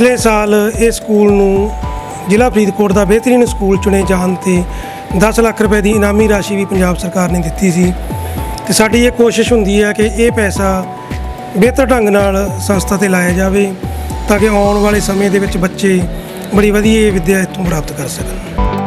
ਪਿਛਲੇ ਸਾਲ ਇਹ ਸਕੂਲ ਨੂੰ ਜ਼ਿਲ੍ਹਾ ਫਰੀਦਕੋਟ ਦਾ ਬਿਹਤਰੀਨ ਸਕੂਲ ਚੁਣੇ ਜਾਣ ਤੇ 10 ਲੱਖ ਰੁਪਏ ਦੀ ਇਨਾਮੀ ਰਾਸ਼ੀ ਵੀ ਪੰਜਾਬ ਸਰਕਾਰ ਨੇ ਦਿੱਤੀ ਸੀ। ਤੇ ਸਾਡੀ ਇਹ ਕੋਸ਼ਿਸ਼ ਹੁੰਦੀ ਹੈ ਕਿ ਇਹ ਪੈਸਾ ਬਿਹਤਰ ਢੰਗ ਨਾਲ ਸੰਸਥਾ ਤੇ ਲਾਇਆ ਜਾਵੇ ਤਾਂ ਕਿ ਆਉਣ ਵਾਲੇ ਸਮੇਂ ਦੇ ਵਿੱਚ ਬੱਚੇ ਬੜੀ ਵਧੀਆ ਵਿੱਦਿਆ ਇੱਥੋਂ ਪ੍ਰਾਪਤ ਕਰ ਸਕਣ।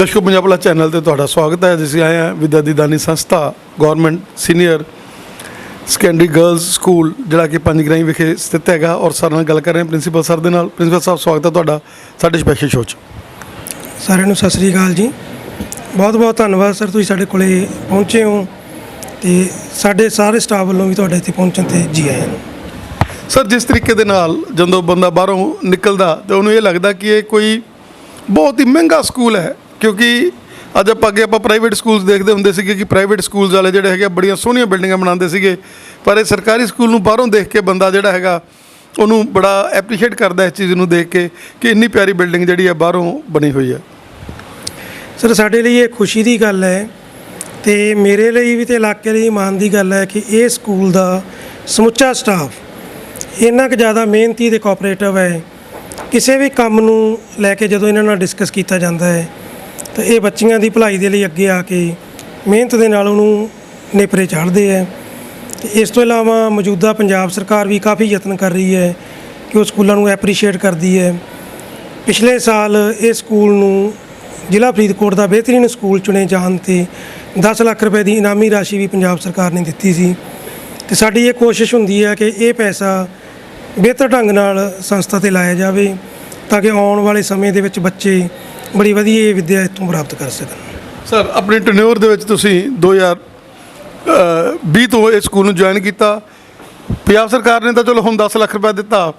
ਦਰਸ਼ਕੋ ਪੰਜਾਬ ਵਾਲਾ ਚੈਨਲ ਤੇ ਤੁਹਾਡਾ ਸਵਾਗਤ ਹੈ ਜਿਸ ਆਏ ਹਾਂ ਵਿਦਿਆ ਦੀ ਦਾਨੀ ਸੰਸਥਾ government senior secondary girls school ਜਿਹੜਾ ਕਿ ਪੰਜਗਰਾਈ ਵਿਖੇ ਸਥਿਤ ਹੈਗਾ ਔਰ ਸਰ ਨਾਲ ਗੱਲ ਕਰ ਰਹੇ ਹਾਂ ਪ੍ਰਿੰਸੀਪਲ ਸਰ ਦੇ ਨਾਲ। ਪ੍ਰਿੰਸੀਪਲ ਸਾਹਿਬ ਸਵਾਗਤ ਹੈ ਤੁਹਾਡਾ ਸਾਡੇ ਸਪੈਸ਼ਲ ਸ਼ੋਅ 'ਚ। ਸਾਰਿਆਂ ਨੂੰ ਸਤਿ ਸ੍ਰੀ ਅਕਾਲ ਜੀ। ਬਹੁਤ ਬਹੁਤ ਧੰਨਵਾਦ ਸਰ ਤੁਸੀਂ ਸਾਡੇ ਕੋਲੇ ਪਹੁੰਚੇ ਹੋ ਤੇ ਸਾਡੇ ਸਾਰੇ ਸਟਾਫ ਵੱਲੋਂ ਵੀ ਤੁਹਾਡੇ ਇੱਥੇ ਪਹੁੰਚਣ ਤੇ ਜੀ ਆਇਆਂ ਨੂੰ ਸਰ ਜਿਸ ਤਰੀਕੇ ਦੇ ਨਾਲ ਜਦੋਂ ਬੰਦਾ ਬਾਹਰੋਂ ਨਿਕਲਦਾ ਤੇ ਉਹਨੂੰ ਇਹ ਲੱਗਦਾ ਕਿ ਇਹ ਕੋਈ ਬਹੁਤ ਹੀ ਮਹਿੰਗਾ ਸਕੂਲ ਹੈ ਕਿਉਂਕਿ ਅੱਜ ਆਪਾਂ ਅੱਗੇ ਆਪਾਂ ਪ੍ਰਾਈਵੇਟ ਸਕੂਲਸ ਦੇਖਦੇ ਹੁੰਦੇ ਸੀਗੇ ਕਿ ਪ੍ਰਾਈਵੇਟ ਸਕੂਲਸ ਵਾਲੇ ਜਿਹੜੇ ਹੈਗੇ ਆ, ਬੜੀਆਂ ਸੋਹਣੀਆਂ ਬਿਲਡਿੰਗਾਂ ਬਣਾਉਂਦੇ ਸੀਗੇ। ਪਰ ਇਹ ਸਰਕਾਰੀ ਸਕੂਲ ਨੂੰ ਬਾਹਰੋਂ ਦੇਖ ਕੇ ਬੰਦਾ ਜਿਹੜਾ ਹੈਗਾ ਉਹਨੂੰ ਬੜਾ ਐਪਰੀਸ਼ੀਏਟ ਕਰਦਾ ਇਸ ਚੀਜ਼ ਨੂੰ ਦੇਖ ਕੇ ਕਿ ਇੰਨੀ ਪਿਆਰੀ ਬਿਲਡਿੰਗ ਜਿਹੜੀ ਹੈ ਬਾਹਰੋਂ ਬਣੀ ਹੋਈ ਹੈ ਸਰ ਸਾਡੇ ਲਈ ਇਹ ਖੁਸ਼ੀ ਦੀ ਗੱਲ ਹੈ ਤੇ ਮੇਰੇ ਲਈ ਵੀ ਤੇ ਇਲਾਕੇ ਲਈ ਮਾਣ ਦੀ ਗੱਲ ਹੈ ਕਿ ਇਹ ਸਕੂਲ ਦਾ ਸਮੁੱਚਾ ਸਟਾਫ ਇੰਨਾ ਕੁ ਜ਼ਿਆਦਾ ਮਿਹਨਤੀ ਤੇ ਕੋਆਪਰੇਟਿਵ ਹੈ। ਕਿਸੇ ਵੀ ਕੰਮ ਨੂੰ ਲੈ ਕੇ ਜਦੋਂ ਇਹਨਾਂ ਨਾਲ ਡਿਸਕਸ ਕੀਤਾ ਜਾਂਦਾ ਹੈ ਤਾਂ ਇਹ ਬੱਚੀਆਂ ਦੀ ਭਲਾਈ ਦੇ ਲਈ ਅੱਗੇ ਆ ਕੇ ਮਿਹਨਤ ਦੇ ਨਾਲ ਉਹਨੂੰ ਨੇਪਰੇ ਚਾੜਦੇ ਹੈ ਤੇ ਇਸ ਤੋਂ ਇਲਾਵਾ ਮੌਜੂਦਾ ਪੰਜਾਬ ਸਰਕਾਰ ਵੀ ਕਾਫੀ ਯਤਨ ਕਰ ਰਹੀ ਹੈ ਕਿ ਉਹ ਸਕੂਲਾਂ ਨੂੰ ਐਪਰੀਸ਼ੀਏਟ ਕਰਦੀ ਹੈ। ਪਿਛਲੇ ਸਾਲ ਇਹ ਸਕੂਲ ਨੂੰ ਜ਼ਿਲ੍ਹਾ ਫਰੀਦਕੋਟ ਦਾ ਬਿਹਤਰੀਨ ਸਕੂਲ ਚੁਣੇ ਜਾਣ ਤੇ 10 ਲੱਖ ਰੁਪਏ ਦੀ ਇਨਾਮੀ ਰਾਸ਼ੀ ਵੀ ਪੰਜਾਬ ਸਰਕਾਰ ਨੇ ਦਿੱਤੀ ਸੀ। ਤੇ ਸਾਡੀ ਇਹ ਕੋਸ਼ਿਸ਼ ਹੁੰਦੀ ਹੈ ਕਿ ਇਹ ਪੈਸਾ ਬਿਹਤਰ ਢੰਗ ਨਾਲ ਸੰਸਥਾ ਤੇ ਲਾਇਆ ਜਾਵੇ ਤਾਂ ਕਿ ਆਉਣ ਵਾਲੇ ਸਮੇਂ ਦੇ ਵਿੱਚ ਬੱਚੇ ਬੜੀ ਵਧੀਆ ਵਿੱਦਿਆ ਇੱਥੋਂ ਪ੍ਰਾਪਤ ਕਰ ਸਕਣ। ਸਰ ਆਪਣੇ ਟੈਨਿਓਰ ਦੇ ਵਿੱਚ ਤੁਸੀਂ 2020 ਤੋਂ ਇਹ ਸਕੂਲ ਨੂੰ ਜੁਆਇਨ ਕੀਤਾ। ਪੰਜਾਬ ਸਰਕਾਰ ਨੇ ਤਾਂ ਚਲੋ ਹੁਣ 10 ਲੱਖ ਰੁਪਏ ਦਿੱਤਾ।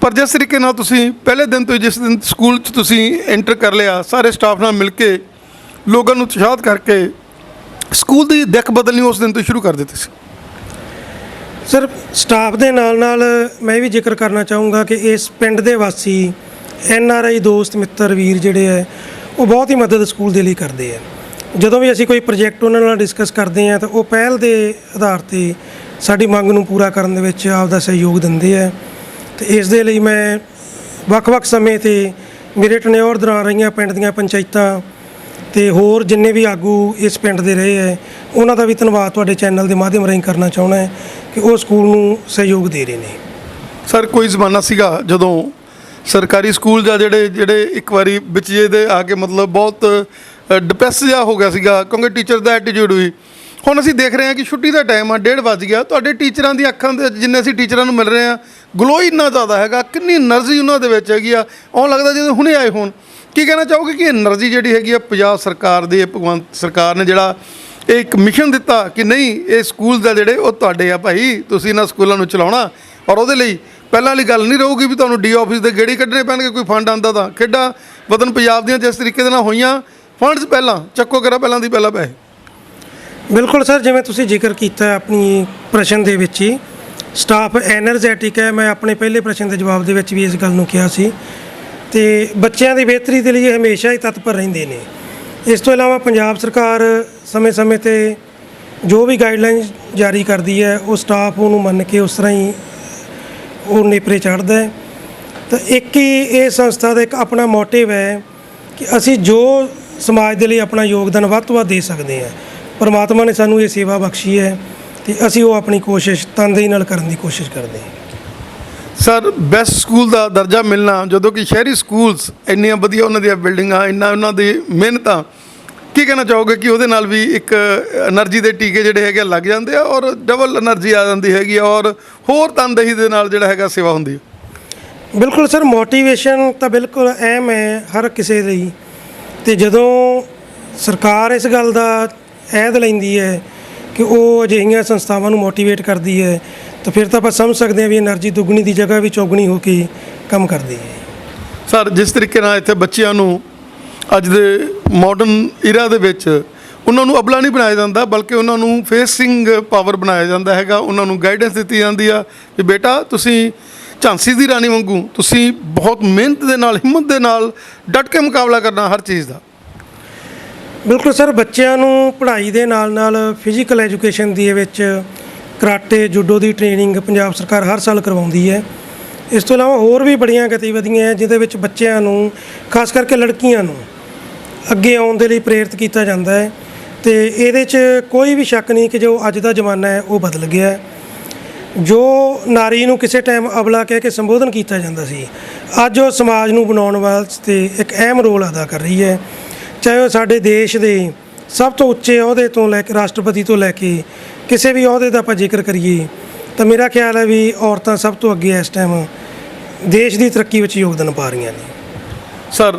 ਪਰ ਜਿਸ ਤਰੀਕੇ ਨਾਲ ਤੁਸੀਂ ਪਹਿਲੇ ਦਿਨ ਤੋਂ ਹੀ ਜਿਸ ਦਿਨ ਸਕੂਲ 'ਚ ਤੁਸੀਂ ਐਂਟਰ ਕਰ ਲਿਆ ਸਾਰੇ ਸਟਾਫ ਨਾਲ ਮਿਲ ਕੇ ਲੋਕਾਂ ਨੂੰ ਉਤਸ਼ਾਹਿਤ ਕਰਕੇ ਸਕੂਲ ਦੀ ਦਿੱਖ ਬਦਲਣੀ ਉਸ ਦਿਨ ਤੋਂ ਸ਼ੁਰੂ ਕਰ ਦਿੱਤੀ ਸੀ। ਸਰ ਸਟਾਫ ਦੇ ਨਾਲ ਨਾਲ ਮੈਂ ਵੀ ਜ਼ਿਕਰ ਕਰਨਾ ਚਾਹੂੰਗਾ ਕਿ ਇਸ ਪਿੰਡ ਦੇ ਵਾਸੀ ਐਨ ਆਰ ਆਈ ਦੋਸਤ, ਮਿੱਤਰ, ਵੀਰ ਜਿਹੜੇ ਹੈ, ਉਹ ਬਹੁਤ ਹੀ ਮਦਦ ਸਕੂਲ ਦੇ ਲਈ ਕਰਦੇ ਆ ਜਦੋਂ ਵੀ ਅਸੀਂ ਕੋਈ ਪ੍ਰੋਜੈਕਟ ਉਹਨਾਂ ਨਾਲ ਡਿਸਕਸ ਕਰਦੇ ਆ ਤਾਂ ਉਹ ਪਹਿਲ ਦੇ ਆਧਾਰ ਤੇ ਸਾਡੀ ਮੰਗ ਨੂੰ ਪੂਰਾ ਕਰਨ ਦੇ ਵਿੱਚ ਆਪਦਾ ਸਹਿਯੋਗ ਦਿੰਦੇ ਆ ਤੇ ਇਸ ਦੇ ਲਈ ਮੈਂ ਵੱਖ-ਵੱਖ ਸਮੇਂ ਤੇ ਮੇਰੇ ਟਨਿਓਰ ਦੌਰਾਨ ਰਹੀਆਂ ਪਿੰਡ ਦੀਆਂ ਪੰਚਾਇਤਾਂ ਤੇ ਹੋਰ ਜਿੰਨੇ ਵੀ ਆਗੂ ਇਸ ਪਿੰਡ ਦੇ ਰਹੇ ਹੈ, ਉਹਨਾਂ ਦਾ ਵੀ ਧੰਨਵਾਦ ਤੁਹਾਡੇ ਚੈਨਲ ਦੇ ਮਾਧਿਅਮ ਰਾਹੀਂ ਕਰਨਾ ਚਾਹੁੰਦਾ ਹੈ ਕਿ ਉਹ ਸਕੂਲ ਨੂੰ ਸਹਿਯੋਗ ਦੇ ਰਹੇ ਨੇ। ਸਰ, ਕੋਈ ਜ਼ਮਾਨਾ ਸੀਗਾ ਜਦੋਂ ਸਰਕਾਰੀ ਸਕੂਲ ਜਾਂ ਜਿਹੜੇ ਜਿਹੜੇ ਇੱਕ ਵਾਰੀ ਵਿੱਚ ਜਿਹਦੇ ਆ ਕੇ ਮਤਲਬ ਬਹੁਤ ਡਿਪਰੈਸ ਜਿਹਾ ਹੋ ਗਿਆ ਸੀਗਾ, ਕਿਉਂਕਿ ਟੀਚਰ ਦਾ ਐਟੀਟਿਊਡ ਵੀ। ਹੁਣ ਅਸੀਂ ਦੇਖ ਰਹੇ ਹਾਂ ਕਿ ਛੁੱਟੀ ਦਾ ਟਾਈਮ ਆ 1:30 ਵਜ ਗਿਆ। ਤੁਹਾਡੇ ਟੀਚਰਾਂ ਦੀ ਅੱਖਾਂ ਦੇ ਜਿੰਨੇ ਅਸੀਂ ਟੀਚਰਾਂ ਨੂੰ ਮਿਲ ਰਹੇ ਹਾਂ ਗਲੋ ਇੰਨਾ ਜ਼ਿਆਦਾ ਹੈਗਾ, ਕਿੰਨੀ એનર્ਜੀ ਉਹਨਾਂ ਦੇ ਵਿੱਚ ਹੈਗੀ ਆ। ਉਹ ਲੱਗਦਾ ਜਿਵੇਂ ਹੁਣੇ ਆਏ ਹੋਣ। ਕੀ ਕਹਿਣਾ ਚਾਹੋਗੇ ਕਿ એનર્ਜੀ ਜਿਹੜੀ ਹੈਗੀ ਆ ਪੰਜਾਬ ਸਰਕਾਰ ਦੇ, ਭਗਵੰਤ ਸਰਕਾਰ ਨੇ ਜਿਹੜਾ ਇਹ ਇੱਕ ਮਿਸ਼ਨ ਦਿੱਤਾ ਕਿ ਨਹੀਂ, ਇਹ ਸਕੂਲ ਦਾ ਜਿਹੜੇ ਉਹ ਤੁਹਾਡੇ ਆ ਭਾਈ, ਤੁਸੀਂ ਇਹਨਾਂ ਸਕੂਲਾਂ ਨੂੰ ਚਲਾਉਣਾ। ਔਰ ਉਹਦੇ ਲਈ ਪਹਿਲਾਂ ਵਾਲੀ ਗੱਲ ਨਹੀਂ ਰਹੂਗੀ ਵੀ ਤੁਹਾਨੂੰ ਡੀ ਆਫਿਸ ਦੇ ਗੇੜੀ ਕੱਢਣੇ ਪੈਣਗੇ, ਕੋਈ ਫੰਡ ਆਂਦਾ ਤਾਂ। ਖੇਡਾਂ ਵਤਨ ਪੰਜਾਬ ਦੀਆਂ ਜਿਸ ਤਰੀਕੇ ਦੇ ਨਾਲ ਹੋਈਆਂ ਫੰਡਸ ਪਹਿਲਾਂ, ਚੱਕੋ ਕਰਾ ਪਹਿਲਾਂ ਦੀ ਪਹਿਲਾਂ ਪੈਸੇ। ਬਿਲਕੁਲ ਸਰ, ਜਿਵੇਂ ਤੁਸੀਂ ਜ਼ਿਕਰ ਕੀਤਾ ਆਪਣੀ ਪ੍ਰਸ਼ਨ ਦੇ ਵਿੱਚ ਹੀ ਸਟਾਫ ਐਨਰਜੈਟਿਕ ਹੈ, ਮੈਂ ਆਪਣੇ ਪਹਿਲੇ ਪ੍ਰਸ਼ਨ ਦੇ ਜਵਾਬ ਦੇ ਵਿੱਚ ਵੀ ਇਸ ਗੱਲ ਨੂੰ ਕਿਹਾ ਸੀ। ਤੇ ਬੱਚਿਆਂ ਦੀ ਬਿਹਤਰੀ ਦੇ ਲਈ ਹਮੇਸ਼ਾ ਹੀ ਤਤਪਰ ਰਹਿੰਦੇ ਨੇ। ਇਸ ਤੋਂ ਇਲਾਵਾ ਪੰਜਾਬ ਸਰਕਾਰ ਸਮੇਂ-ਸਮੇਂ ਤੇ ਜੋ ਵੀ ਗਾਈਡਲਾਈਨ ਜਾਰੀ ਕਰਦੀ ਹੈ, ਉਹ ਸਟਾਫ ਉਹਨੂੰ ਮੰਨ ਕੇ ਉਸ ਤਰ੍ਹਾਂ ਹੀ ਉਹ ਨੇਪਰੇ ਚੜ੍ਹਦਾ ਹੈ। ਤਾਂ ਇੱਕ ਹੀ ਇਹ ਸੰਸਥਾ ਦਾ ਇੱਕ ਆਪਣਾ ਮੋਟਿਵ ਹੈ ਕਿ ਅਸੀਂ ਜੋ ਸਮਾਜ ਦੇ ਲਈ ਆਪਣਾ ਯੋਗਦਾਨ ਵੱਧ ਤੋਂ ਵੱਧ ਦੇ ਸਕਦੇ ਹਾਂ। ਪਰਮਾਤਮਾ ਨੇ ਸਾਨੂੰ ਇਹ ਸੇਵਾ ਬਖਸ਼ੀ ਹੈ ਤੇ ਅਸੀਂ ਉਹ ਆਪਣੀ ਕੋਸ਼ਿਸ਼ ਤਨਦੇਹੀ ਨਾਲ ਕਰਨ ਦੀ ਕੋਸ਼ਿਸ਼ ਕਰਦੇ ਹਾਂ। ਸਰ ਬੈਸਟ ਸਕੂਲ ਦਾ ਦਰਜਾ ਮਿਲਣਾ, ਜਦੋਂ ਕਿ ਸ਼ਹਿਰੀ ਸਕੂਲਸ ਇੰਨੀਆਂ ਵਧੀਆ ਉਹਨਾਂ ਦੀਆਂ ਬਿਲਡਿੰਗਾਂ ਇੰਨਾ ਉਹਨਾਂ ਦੀ ਮਿਹਨਤਾਂ ਕੀ ਕਹਿਣਾ ਚਾਹੋਗੇ ਕਿ ਉਹਦੇ ਨਾਲ ਵੀ ਇੱਕ એનર્ਜੀ ਦੇ ਟੀਕੇ ਜਿਹੜੇ ਹੈਗੇ ਲੱਗ ਜਾਂਦੇ ਆ ਔਰ ਡਬਲ એનર્ਜੀ ਆ ਜਾਂਦੀ ਹੈਗੀ ਔਰ ਹੋਰ ਤਨਦੇਹੀ ਦੇ ਨਾਲ ਜਿਹੜਾ ਹੈਗਾ ਸੇਵਾ ਹੁੰਦੀ ਹੈ ਬਿਲਕੁਲ ਸਰ ਮੋਟੀਵੇਸ਼ਨ ਤਾਂ ਬਿਲਕੁਲ ਅਹਿਮ ਹੈ ਹਰ ਕਿਸੇ ਲਈ। ਤੇ ਜਦੋਂ ਸਰਕਾਰ ਇਸ ਗੱਲ ਦਾ ਐਦ ਲੈਂਦੀ ਹੈ ਕਿ ਉਹ ਅਜਿਹੀਆਂ ਸੰਸਥਾਵਾਂ ਨੂੰ ਮੋਟੀਵੇਟ ਕਰਦੀ ਹੈ ਤਾਂ ਫਿਰ ਤਾਂ ਆਪਾਂ ਸਮਝ ਸਕਦੇ ਹਾਂ ਵੀ એનર્ਜੀ ਦੁੱਗਣੀ ਦੀ ਜਗ੍ਹਾ ਵੀ ਚੌਗਣੀ ਹੋ ਕੇ ਕੰਮ ਕਰਦੀ ਹੈ। ਸਰ ਜਿਸ ਤਰੀਕੇ ਨਾਲ ਇੱਥੇ ਬੱਚਿਆਂ ਨੂੰ ਅੱਜ ਦੇ ਮਾਡਰਨ ਇਰਾ ਦੇ ਵਿੱਚ ਉਹਨਾਂ ਨੂੰ ਅਬਲਾ ਨਹੀਂ ਬਣਾਇਆ ਜਾਂਦਾ, ਬਲਕਿ ਉਹਨਾਂ ਨੂੰ ਫੇਸਿੰਗ ਪਾਵਰ ਬਣਾਇਆ ਜਾਂਦਾ ਹੈਗਾ, ਉਹਨਾਂ ਨੂੰ ਗਾਈਡੈਂਸ ਦਿੱਤੀ ਜਾਂਦੀ ਆ ਕਿ ਬੇਟਾ ਤੁਸੀਂ ਝਾਂਸੀ ਦੀ ਰਾਣੀ ਵਾਂਗੂ ਤੁਸੀਂ ਬਹੁਤ ਮਿਹਨਤ ਦੇ ਨਾਲ, ਹਿੰਮਤ ਦੇ ਨਾਲ ਡਟ ਕੇ ਮੁਕਾਬਲਾ ਕਰਨਾ ਹਰ ਚੀਜ਼ ਦਾ। ਬਿਲਕੁਲ ਸਰ, ਬੱਚਿਆਂ ਨੂੰ ਪੜ੍ਹਾਈ ਦੇ ਨਾਲ ਨਾਲ ਫਿਜ਼ੀਕਲ ਐਜੂਕੇਸ਼ਨ ਦੇ ਵਿੱਚ ਕਰਾਟੇ, ਜੂਡੋ ਦੀ ਟ੍ਰੇਨਿੰਗ ਪੰਜਾਬ ਸਰਕਾਰ ਹਰ ਸਾਲ ਕਰਵਾਉਂਦੀ ਹੈ। ਇਸ ਤੋਂ ਇਲਾਵਾ ਹੋਰ ਵੀ ਬੜੀਆਂ ਗਤੀਵਿਧੀਆਂ ਜਿਹਦੇ ਵਿੱਚ ਬੱਚਿਆਂ ਨੂੰ, ਖਾਸ ਕਰਕੇ ਲੜਕੀਆਂ ਨੂੰ ਅੱਗੇ ਆਉਣ ਦੇ ਲਈ ਪ੍ਰੇਰਿਤ ਕੀਤਾ ਜਾਂਦਾ ਹੈ ਤੇ ਇਹਦੇ 'ਚ ਕੋਈ ਵੀ ਸ਼ੱਕ ਨਹੀਂ ਕਿ ਜੋ ਅੱਜ ਦਾ ਜ਼ਮਾਨਾ ਹੈ, ਉਹ ਬਦਲ ਗਿਆ ਹੈ। ਜੋ ਨਾਰੀ ਨੂੰ ਕਿਸੇ ਟਾਈਮ ਅਬਲਾ ਕਹਿ ਕੇ ਸੰਬੋਧਨ ਕੀਤਾ ਜਾਂਦਾ ਸੀ, ਅੱਜ ਉਹ ਸਮਾਜ ਨੂੰ ਬਣਾਉਣ ਵਾਸਤੇ ਇੱਕ ਅਹਿਮ ਰੋਲ ਅਦਾ ਕਰ ਰਹੀ ਹੈ। ਚਾਹੇ ਉਹ ਸਾਡੇ ਦੇਸ਼ ਦੇ ਸਭ ਤੋਂ ਉੱਚੇ ਅਹੁਦੇ ਤੋਂ ਲੈ ਕੇ, ਰਾਸ਼ਟਰਪਤੀ ਤੋਂ ਲੈ ਕੇ ਕਿਸੇ ਵੀ ਅਹੁਦੇ ਦਾ ਆਪਾਂ ਜ਼ਿਕਰ ਕਰੀਏ, ਤਾਂ ਮੇਰਾ ਖਿਆਲ ਹੈ ਵੀ ਔਰਤਾਂ ਸਭ ਤੋਂ ਅੱਗੇ ਇਸ ਟਾਈਮ ਦੇਸ਼ ਦੀ ਤਰੱਕੀ ਵਿੱਚ ਯੋਗਦਾਨ ਪਾ ਰਹੀਆਂ ਨੇ। ਸਰ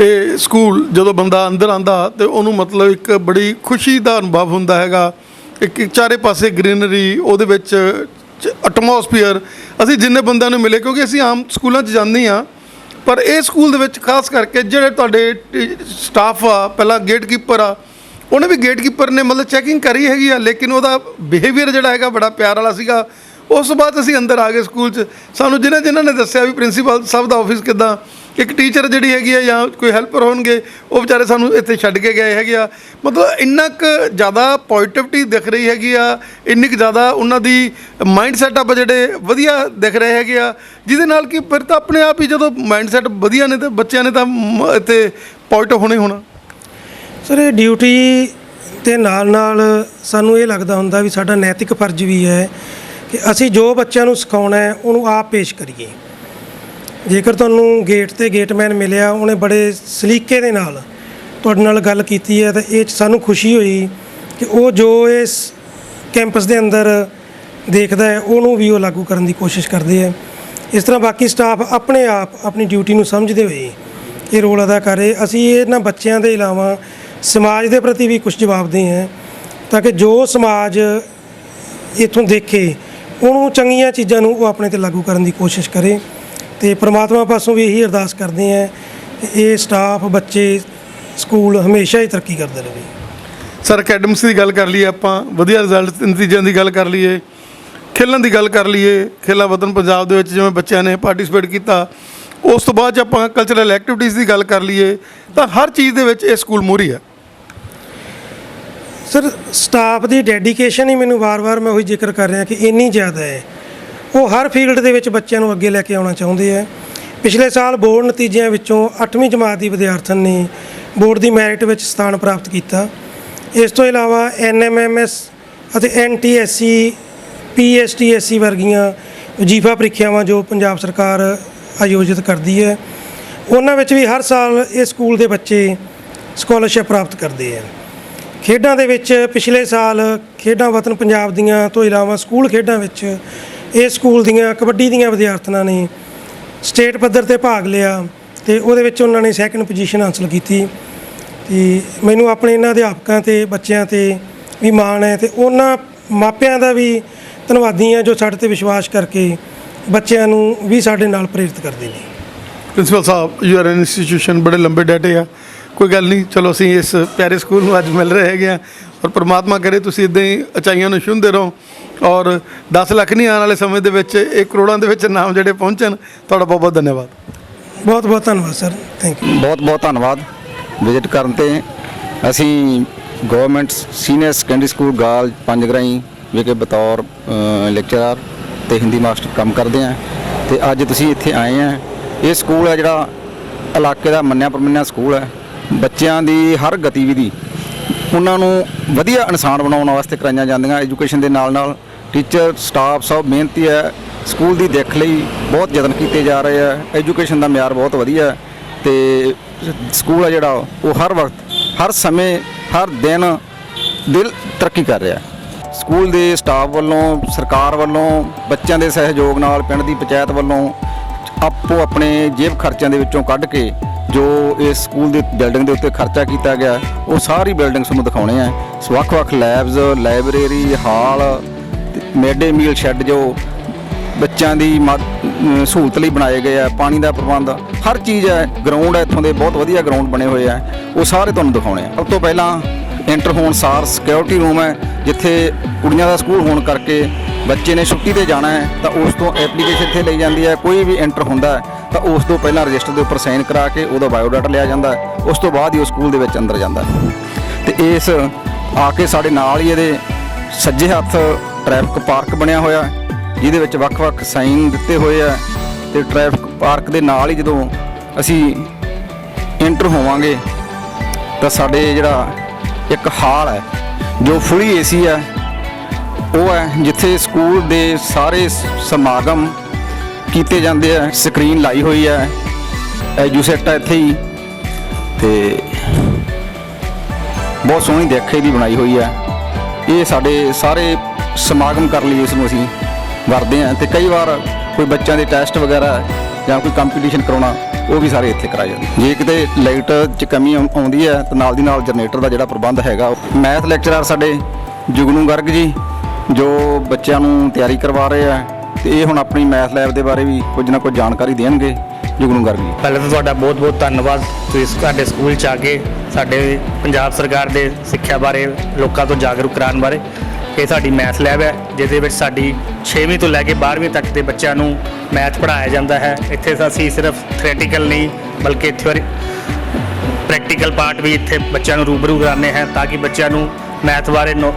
ਇਹ ਸਕੂਲ ਜਦੋਂ ਬੰਦਾ ਅੰਦਰ ਆਂਦਾ ਤੇ ਉਹਨੂੰ ਮਤਲਬ ਇੱਕ ਬੜੀ ਖੁਸ਼ੀ ਦਾ ਅਨੁਭਵ ਹੁੰਦਾ ਹੈਗਾ। ਇੱਕ ਚਾਰੇ ਪਾਸੇ ਗ੍ਰੀਨਰੀ, ਉਹਦੇ ਵਿੱਚ ਐਟਮੋਸਫੀਅਰ ਅਸੀਂ ਜਿੰਨੇ ਬੰਦਿਆਂ ਨੂੰ ਮਿਲੇ, ਕਿਉਂਕਿ ਅਸੀਂ ਆਮ ਸਕੂਲਾਂ 'ਚ ਜਾਂਦੇ ਹਾਂ, ਪਰ ਇਹ ਸਕੂਲ ਦੇ ਵਿੱਚ ਖਾਸ ਕਰਕੇ ਜਿਹੜੇ ਤੁਹਾਡੇ ਸਟਾਫ ਆ, ਪਹਿਲਾਂ ਗੇਟਕੀਪਰ ਆ, ਉਹਨੇ ਵੀ ਗੇਟਕੀਪਰ ਨੇ ਮਤਲਬ ਚੈਕਿੰਗ ਕਰੀ ਹੈਗੀ ਆ, ਲੇਕਿਨ ਉਹਦਾ ਬਿਹੇਵੀਅਰ ਜਿਹੜਾ ਹੈਗਾ ਬੜਾ ਪਿਆਰ ਵਾਲਾ ਸੀਗਾ। ਉਸ ਤੋਂ ਬਾਅਦ ਅਸੀਂ ਅੰਦਰ ਆ ਗਏ ਸਕੂਲ 'ਚ। ਸਾਨੂੰ ਜਿਨ੍ਹਾਂ ਜਿਨ੍ਹਾਂ ਨੇ ਦੱਸਿਆ ਵੀ ਪ੍ਰਿੰਸੀਪਲ ਸਾਹਿਬ ਦਾ ਆਫਿਸ ਕਿੱਦਾਂ, ਇੱਕ ਟੀਚਰ ਜਿਹੜੀ ਹੈਗੀ ਆ ਜਾਂ ਕੋਈ ਹੈਲਪਰ ਹੋਣਗੇ, ਉਹ ਵਿਚਾਰੇ ਸਾਨੂੰ ਇੱਥੇ ਛੱਡ ਕੇ ਗਏ ਹੈਗੇ ਆ। ਮਤਲਬ ਇੰਨਾ ਕੁ ਜ਼ਿਆਦਾ ਪੋਜ਼ਿਟਿਵਿਟੀ ਦਿਖ ਰਹੀ ਹੈਗੀ ਆ, ਇੰਨੀ ਕੁ ਜ਼ਿਆਦਾ ਉਹਨਾਂ ਦੀ ਮਾਈਂਡ ਸੈਟਅਪ ਜਿਹੜੇ ਵਧੀਆ ਦਿਖ ਰਹੇ ਹੈਗੇ ਆ, ਜਿਹਦੇ ਨਾਲ ਕਿ ਫਿਰ ਤਾਂ ਆਪਣੇ ਆਪ ਹੀ ਜਦੋਂ ਮਾਈਂਡ ਸੈਟ ਵਧੀਆ ਨੇ ਤਾਂ ਬੱਚਿਆਂ ਨੇ ਤਾਂ ਮ- ਇੱਥੇ ਪੋਜ਼ਿਟਿਵ ਹੋਣੇ ਹੋਣਾ। ਸਰ, ਇਹ ਡਿਊਟੀ ਤੇ ਨਾਲ ਨਾਲ ਸਾਨੂੰ ਇਹ ਲੱਗਦਾ ਹੁੰਦਾ ਵੀ ਸਾਡਾ ਨੈਤਿਕ ਫਰਜ਼ ਵੀ ਹੈ ਕਿ ਅਸੀਂ ਜੋ ਬੱਚਿਆਂ ਨੂੰ ਸਿਖਾਉਣਾ ਹੈ, ਉਹਨੂੰ ਆਪ ਪੇਸ਼ ਕਰੀਏ। ਜੇਕਰ ਤੁਹਾਨੂੰ ਗੇਟ ਤੇ ਗੇਟਮੈਨ ਮਿਲਿਆ, ਉਹਨੇ ਬੜੇ ਸਲੀਕੇ ਦੇ ਨਾਲ ਤੁਹਾਡੇ ਨਾਲ ਗੱਲ ਕੀਤੀ ਹੈ, ਤਾਂ ਇਹ 'ਚ ਸਾਨੂੰ ਖੁਸ਼ੀ ਹੋਈ ਕਿ ਉਹ ਜੋ ਇਸ ਕੈਂਪਸ ਦੇ ਅੰਦਰ ਦੇਖਦਾ ਹੈ, ਉਹਨੂੰ ਵੀ ਉਹ ਲਾਗੂ ਕਰਨ ਦੀ ਕੋਸ਼ਿਸ਼ ਕਰਦੇ ਹੈ। ਇਸ ਤਰ੍ਹਾਂ ਬਾਕੀ ਸਟਾਫ ਆਪਣੇ ਆਪ ਆਪਣੀ ਡਿਊਟੀ ਨੂੰ ਸਮਝਦੇ ਹੋਏ ਇਹ ਰੋਲ ਅਦਾ ਕਰ ਰਹੇ। ਅਸੀਂ ਇਹਨਾਂ ਬੱਚਿਆਂ ਦੇ ਇਲਾਵਾ ਸਮਾਜ ਦੇ ਪ੍ਰਤੀ ਵੀ ਕੁਝ ਜਵਾਬਦੇ ਹਾਂ, ਤਾਂ ਕਿ ਜੋ ਸਮਾਜ ਇਥੋਂ ਦੇਖੇ ਉਹਨੂੰ ਚੰਗੀਆਂ ਚੀਜ਼ਾਂ ਨੂੰ ਉਹ ਆਪਣੇ ਤੇ ਲਾਗੂ ਕਰਨ ਦੀ ਕੋਸ਼ਿਸ਼ ਕਰੇ ਤੇ ਪ੍ਰਮਾਤਮਾ ਪਾਸੋਂ ਵੀ ਇਹੀ ਅਰਦਾਸ ਕਰਦੇ ਹਾਂ ਕਿ ਇਹ ਸਟਾਫ ਬੱਚੇ ਸਕੂਲ ਹਮੇਸ਼ਾ ਹੀ ਤਰੱਕੀ ਕਰਦੇ ਰਹੇ। ਸਰ ਅਕੈਡਮਿਕਸ ਦੀ ਗੱਲ ਕਰ ਲਈਏ ਆਪਾਂ, ਵਧੀਆ ਰਿਜ਼ਲਟ ਨਤੀਜਿਆਂ ਦੀ ਗੱਲ ਕਰ ਲਈਏ, ਖੇਲਣ ਦੀ ਗੱਲ ਕਰ ਲਈਏ, ਖੇਲਾ ਵਤਨ ਪੰਜਾਬ ਦੇ ਵਿੱਚ ਜਿਵੇਂ ਬੱਚਿਆਂ ਨੇ ਪਾਰਟਿਸਿਪੇਟ ਕੀਤਾ, ਉਸ ਤੋਂ ਬਾਅਦ 'ਚ ਆਪਾਂ ਕਲਚਰਲ ਐਕਟੀਵਿਟੀਜ਼ ਦੀ ਗੱਲ ਕਰ ਲਈਏ, ਤਾਂ ਹਰ ਚੀਜ਼ ਦੇ ਵਿੱਚ ਇਹ ਸਕੂਲ ਮੋਹਰੀ ਹੈ। ਸਰ ਸਟਾਫ ਦੀ ਡੈਡੀਕੇਸ਼ਨ ਹੀ ਮੈਨੂੰ ਵਾਰ-ਵਾਰ ਮੈਂ ਉਹੀ ਜ਼ਿਕਰ ਕਰ ਰਿਹਾ ਕਿ ਇੰਨੀ ਜ਼ਿਆਦਾ ਹੈ। ਉਹ ਹਰ ਫੀਲਡ ਦੇ ਵਿੱਚ ਬੱਚਿਆਂ ਨੂੰ ਅੱਗੇ ਲੈ ਕੇ ਆਉਣਾ ਚਾਹੁੰਦੇ ਆ। ਪਿਛਲੇ ਸਾਲ ਬੋਰਡ ਨਤੀਜਿਆਂ ਵਿੱਚੋਂ 8ਵੀਂ ਜਮਾਤ ਦੀ ਵਿਦਿਆਰਥਣ ਨੇ ਬੋਰਡ ਦੀ ਮੈਰਿਟ ਵਿੱਚ ਸਥਾਨ ਪ੍ਰਾਪਤ ਕੀਤਾ। ਇਸ ਤੋਂ ਇਲਾਵਾ ਐਨਐਮਐਮਐਸ ਅਤੇ ਐਨਟੀਐਸਸੀ ਪੀਐਸਟੀਐਸਸੀ ਵਰਗੀਆਂ ਵਜੀਫਾ ਪ੍ਰੀਖਿਆਵਾਂ ਜੋ ਪੰਜਾਬ ਸਰਕਾਰ ਆਯੋਜਿਤ ਕਰਦੀ ਹੈ, ਉਹਨਾਂ ਵਿੱਚ ਵੀ ਹਰ ਸਾਲ ਇਹ ਸਕੂਲ ਦੇ ਬੱਚੇ ਸਕਾਲਰਸ਼ਿਪ ਪ੍ਰਾਪਤ ਕਰਦੇ ਆ। ਖੇਡਾਂ ਦੇ ਵਿੱਚ ਪਿਛਲੇ ਸਾਲ ਖੇਡਾਂ ਵਤਨ ਪੰਜਾਬ ਦੀਆਂ ਤੋਂ ਇਲਾਵਾ ਸਕੂਲ ਖੇਡਾਂ ਵਿੱਚ ਇਹ ਸਕੂਲ ਦੀਆਂ ਕਬੱਡੀ ਦੀਆਂ ਵਿਦਿਆਰਥਣਾਂ ਨੇ ਸਟੇਟ ਪੱਧਰ ਤੇ ਭਾਗ ਲਿਆ ਤੇ ਉਹਦੇ ਵਿੱਚ ਉਹਨਾਂ ਨੇ ਸੈਕੰਡ ਪੋਜੀਸ਼ਨ ਹਾਸਲ ਕੀਤੀ। ਤੇ ਮੈਨੂੰ ਆਪਣੇ ਇਹਨਾਂ ਅਧਿਆਪਕਾਂ ਤੇ, ਬੱਚਿਆਂ ਤੇ ਵੀ ਮਾਣ ਹੈ ਤੇ ਉਹਨਾਂ ਮਾਪਿਆਂ ਦਾ ਵੀ ਧੰਨਵਾਦੀ ਹਾਂ ਜੋ ਸਾਡੇ ਤੇ ਵਿਸ਼ਵਾਸ ਕਰਕੇ ਬੱਚਿਆਂ ਨੂੰ ਵੀ ਸਾਡੇ ਨਾਲ ਪ੍ਰੇਰਿਤ ਕਰਦੇ ਨੇ। ਪ੍ਰਿੰਸੀਪਲ ਸਾਹਿਬ ਯੂ ਆਰ ਐਨ ਇੰਸਟੀਟਿਊਸ਼ਨ ਬੜੇ ਲੰਬੇ ਡਾਟੇ ਆ। ਕੋਈ ਗੱਲ ਨਹੀਂ ਚਲੋ ਅਸੀਂ ਇਸ ਪਿਆਰੇ ਸਕੂਲ ਨੂੰ ਅੱਜ ਮਿਲ ਰਹੇ ਹੈਗੇ ਆ ਔਰ ਪ੍ਰਮਾਤਮਾ ਕਰੇ ਤੁਸੀਂ ਇਦਾਂ ਹੀ ਉਚਾਈਆਂ ਨੂੰ ਛੂੰਹਦੇ ਰਹੋ ਔਰ 10 ਲੱਖ ਨਹੀਂ ਆਉਣ ਵਾਲੇ ਸਮੇਂ ਦੇ ਵਿੱਚ ਇਹ ਕਰੋੜਾਂ ਦੇ ਵਿੱਚ ਨਾਮ ਜਿਹੜੇ ਪਹੁੰਚਣ ਤੁਹਾਡਾ ਬਹੁਤ ਬਹੁਤ ਧੰਨਵਾਦ। ਬਹੁਤ ਬਹੁਤ ਧੰਨਵਾਦ ਸਰ। ਥੈਂਕ ਯੂ ਬਹੁਤ ਬਹੁਤ ਧੰਨਵਾਦ। ਵਿਜ਼ਿਟ ਕਰਨ ਤੇ ਅਸੀਂ ਗਵਰਨਮੈਂਟ ਸੀਨੀਅਰ ਸੈਕੰਡਰੀ ਸਕੂਲ ਗਾਲ ਪੰਜਗਰਾਈ ਵਿਖੇ ਬਤੌਰ ਲੈਕਚਰਰ ਤੇ ਹਿੰਦੀ ਮਾਸਟਰ ਕੰਮ ਕਰਦੇ ਆ ਤੇ ਅੱਜ ਤੁਸੀਂ ਇੱਥੇ ਆਏ ਆ ਇਹ ਸਕੂਲ ਹੈ ਜਿਹੜਾ ਇਲਾਕੇ ਦਾ ਮੰਨਿਆ ਪ੍ਰਮੰਨਿਆ ਸਕੂਲ ਹੈ। ਬੱਚਿਆਂ ਦੀ ਹਰ ਗਤੀਵਿਧੀ ਉਹਨਾਂ ਨੂੰ ਵਧੀਆ ਇਨਸਾਨ ਬਣਾਉਣ ਵਾਸਤੇ ਕਰਾਈਆਂ ਜਾਂਦੀਆਂ। ਐਜੂਕੇਸ਼ਨ ਦੇ ਨਾਲ ਨਾਲ ਟੀਚਰ ਸਟਾਫ ਸਭ ਮਿਹਨਤੀ ਹੈ। ਸਕੂਲ ਦੀ ਦੇਖ ਲਈ ਬਹੁਤ ਯਤਨ ਕੀਤੇ ਜਾ ਰਹੇ ਆ ਐਜੂਕੇਸ਼ਨ ਦਾ ਮਿਆਰ ਬਹੁਤ ਵਧੀਆ ਹੈ ਤੇ ਸਕੂਲ ਹੈ ਜਿਹੜਾ, ਉਹ ਹਰ ਵਕਤ, ਹਰ ਸਮੇਂ, ਹਰ ਦਿਨ ਦਿਲ ਤਰੱਕੀ ਕਰ ਰਿਹਾ ਸਕੂਲ ਦੇ ਸਟਾਫ ਵੱਲੋਂ, ਸਰਕਾਰ ਵੱਲੋਂ, ਬੱਚਿਆਂ ਦੇ ਸਹਿਯੋਗ ਨਾਲ, ਪਿੰਡ ਦੀ ਪੰਚਾਇਤ ਵੱਲੋਂ ਆਪੋ ਆਪਣੇ ਜੇਬ ਖਰਚਿਆਂ ਦੇ ਵਿੱਚੋਂ ਕੱਢ ਕੇ ਜੋ ਇਸ ਸਕੂਲ ਦੇ ਬਿਲਡਿੰਗ ਦੇ ਉੱਤੇ ਖਰਚਾ ਕੀਤਾ ਗਿਆ, ਉਹ ਸਾਰੀ ਬਿਲਡਿੰਗਸ ਨੂੰ ਦਿਖਾਉਣੇ ਆ। ਵੱਖ-ਵੱਖ labs library, hall mid day meal shed ਜੋ ਬੱਚਿਆਂ ਦੀ ਮਦ- ਸਹੂਲਤ ਲਈ ਬਣਾਏ ਗਏ ਆ, ਪਾਣੀ ਦਾ ਪ੍ਰਬੰਧ, ਹਰ ਚੀਜ਼ ਹੈ ਗਰਾਊਂਡ ਹੈ, ਇੱਥੋਂ ਦੇ ਬਹੁਤ ਵਧੀਆ ਗਰਾਊਂਡ ਬਣੇ ਹੋਏ ਆ। ਉਹ ਸਾਰੇ ਤੁਹਾਨੂੰ ਦਿਖਾਉਣੇ ਆ। ਸਭ ਤੋਂ ਪਹਿਲਾਂ ਐਂਟਰ ਹੋਣ ਸਾਰ ਸਿਕਿਉਰਿਟੀ ਰੂਮ ਹੈ, ਜਿੱਥੇ ਕੁੜੀਆਂ ਦਾ ਸਕੂਲ ਹੋਣ ਕਰਕੇ ਬੱਚੇ ਨੇ ਛੁੱਟੀ ਤੇ ਜਾਣਾ ਹੈ, ਤਾਂ ਉਸ ਤੋਂ ਐਪਲੀਕੇਸ਼ਨ ਇੱਥੇ ਲਈ ਜਾਂਦੀ ਹੈ, ਕੋਈ ਵੀ ਐਂਟਰ ਹੁੰਦਾ ਹੈ, ਤਾਂ ਉਸ ਤੋਂ ਪਹਿਲਾਂ ਰਜਿਸਟਰ ਦੇ ਉੱਪਰ ਸਾਈਨ ਕਰਾ ਕੇ ਉਹਦਾ ਬਾਇਓਡਾਟਾ ਲਿਆ ਜਾਂਦਾ ਉਸ ਤੋਂ ਬਾਅਦ ਹੀ ਉਹ ਸਕੂਲ ਦੇ ਵਿੱਚ ਅੰਦਰ ਜਾਂਦਾ ਹੈ। ਤੇ ਇਸ ਆ ਕੇ ਸਾਡੇ ਨਾਲ ਹੀ ਇਹਦੇ ਸੱਜੇ ਹੱਥ ਟ੍ਰੈਫਿਕ ਪਾਰਕ ਬਣਿਆ ਹੋਇਆ ਜਿਹਦੇ ਵਿੱਚ ਵੱਖ-ਵੱਖ ਸਾਈਨ ਦਿੱਤੇ ਹੋਏ ਆ ਤੇ ਟ੍ਰੈਫਿਕ ਪਾਰਕ ਦੇ ਨਾਲ ਹੀ ਜਦੋਂ ਅਸੀਂ ਐਂਟਰ ਹੋਵਾਂਗੇ, ਤਾਂ ਸਾਡੇ ਜਿਹੜਾ ਇੱਕ ਹਾਲ ਹੈ, ਜੋ ਫੁੱਲੀ ਏਸੀ ਹੈ ਉਹ ਹੈ ਜਿੱਥੇ ਸਕੂਲ ਦੇ ਸਾਰੇ ਸਮਾਗਮ ਕੀਤੇ ਜਾਂਦੇ ਆ। ਸਕਰੀਨ ਲਾਈ ਹੋਈ ਹੈ। ਐਜੂਸੈਟ ਹੈ ਇੱਥੇ ਹੀ। ਤੇ ਬਹੁਤ ਸੋਹਣੀ ਦੇਖੇ ਦੀ ਬਣਾਈ ਹੋਈ ਹੈ। ਇਹ ਸਾਡੇ ਸਾਰੇ ਸਮਾਗਮ ਕਰਨ ਲਈ ਇਸ ਨੂੰ ਅਸੀਂ। ਵਰਦੇ ਹਾਂ ਤੇ ਕਈ ਵਾਰ ਕੋਈ ਬੱਚਿਆਂ ਦੇ ਟੈਸਟ ਵਗੈਰਾ ਜਾਂ ਕੋਈ ਕੰਪੀਟੀਸ਼ਨ ਕਰਾਉਣਾ, ਉਹ ਵੀ ਸਾਰੇ ਇੱਥੇ ਕਰਾਏ ਜਾਂਦੇ ਜੇ ਕਿਤੇ ਲਾਈਟ 'ਚ ਕਮੀ ਆਉਂਦੀ ਹੈ ਤਾਂ ਨਾਲ ਦੀ ਨਾਲ ਜਨਰੇਟਰ ਦਾ ਜਿਹੜਾ ਪ੍ਰਬੰਧ ਹੈਗਾ, ਮੈਥ ਲੈਕਚਰਰ ਸਾਡੇ ਜੁਗਨੂ ਗਰਗ ਜੀ ਜੋ ਬੱਚਿਆਂ ਨੂੰ ਤਿਆਰੀ ਕਰਵਾ ਰਹੇ ਆ, ਤੇ ਇਹ ਹੁਣ ਆਪਣੀ ਮੈਥ ਲੈਬ ਦੇ ਬਾਰੇ ਵੀ ਕੁਝ ਨਾ ਕੁਝ ਜਾਣਕਾਰੀ ਦੇਣਗੇ ਜੁਗਨੂ ਗਰਗ ਪਹਿਲਾਂ ਤਾਂ ਤੁਹਾਡਾ ਬਹੁਤ-ਬਹੁਤ ਧੰਨਵਾਦ, ਤੁਸੀਂ ਸਾਡੇ ਸਕੂਲ ਚ ਆ ਕੇ ਸਾਡੇ ਪੰਜਾਬ ਸਰਕਾਰ ਦੇ ਸਿੱਖਿਆ ਬਾਰੇ, ਲੋਕਾਂ ਤੋਂ ਜਾਗਰੂਕ ਕਰਾਉਣ ਬਾਰੇ, ਇਹ ਸਾਡੀ ਮੈਥ ਲੈਬ ਹੈ, ਜਿਹਦੇ ਵਿੱਚ ਸਾਡੀ 6ਵੀਂ ਤੋਂ ਲੈ ਕੇ 12ਵੀਂ ਤੱਕ ਦੇ ਬੱਚਿਆਂ ਨੂੰ ਮੈਥ ਪੜ੍ਹਾਇਆ ਜਾਂਦਾ ਹੈ। ਇੱਥੇ ਤਾਂ ਅਸੀਂ ਸਿਰਫ ਥਿਓਰੀਟੀਕਲ ਨਹੀਂ, ਬਲਕਿ ਥਿਓਰੀ ਪ੍ਰੈਕਟੀਕਲ ਪਾਰਟ ਵੀ ਇੱਥੇ ਬੱਚਿਆਂ ਨੂੰ ਰੂਬਰੂ ਕਰਾਉਂਦੇ ਹਾਂ, ਤਾਂ ਕਿ ਬੱਚਿਆਂ ਨੂੰ ਮੈਥ ਬਾਰੇ ਨੋ-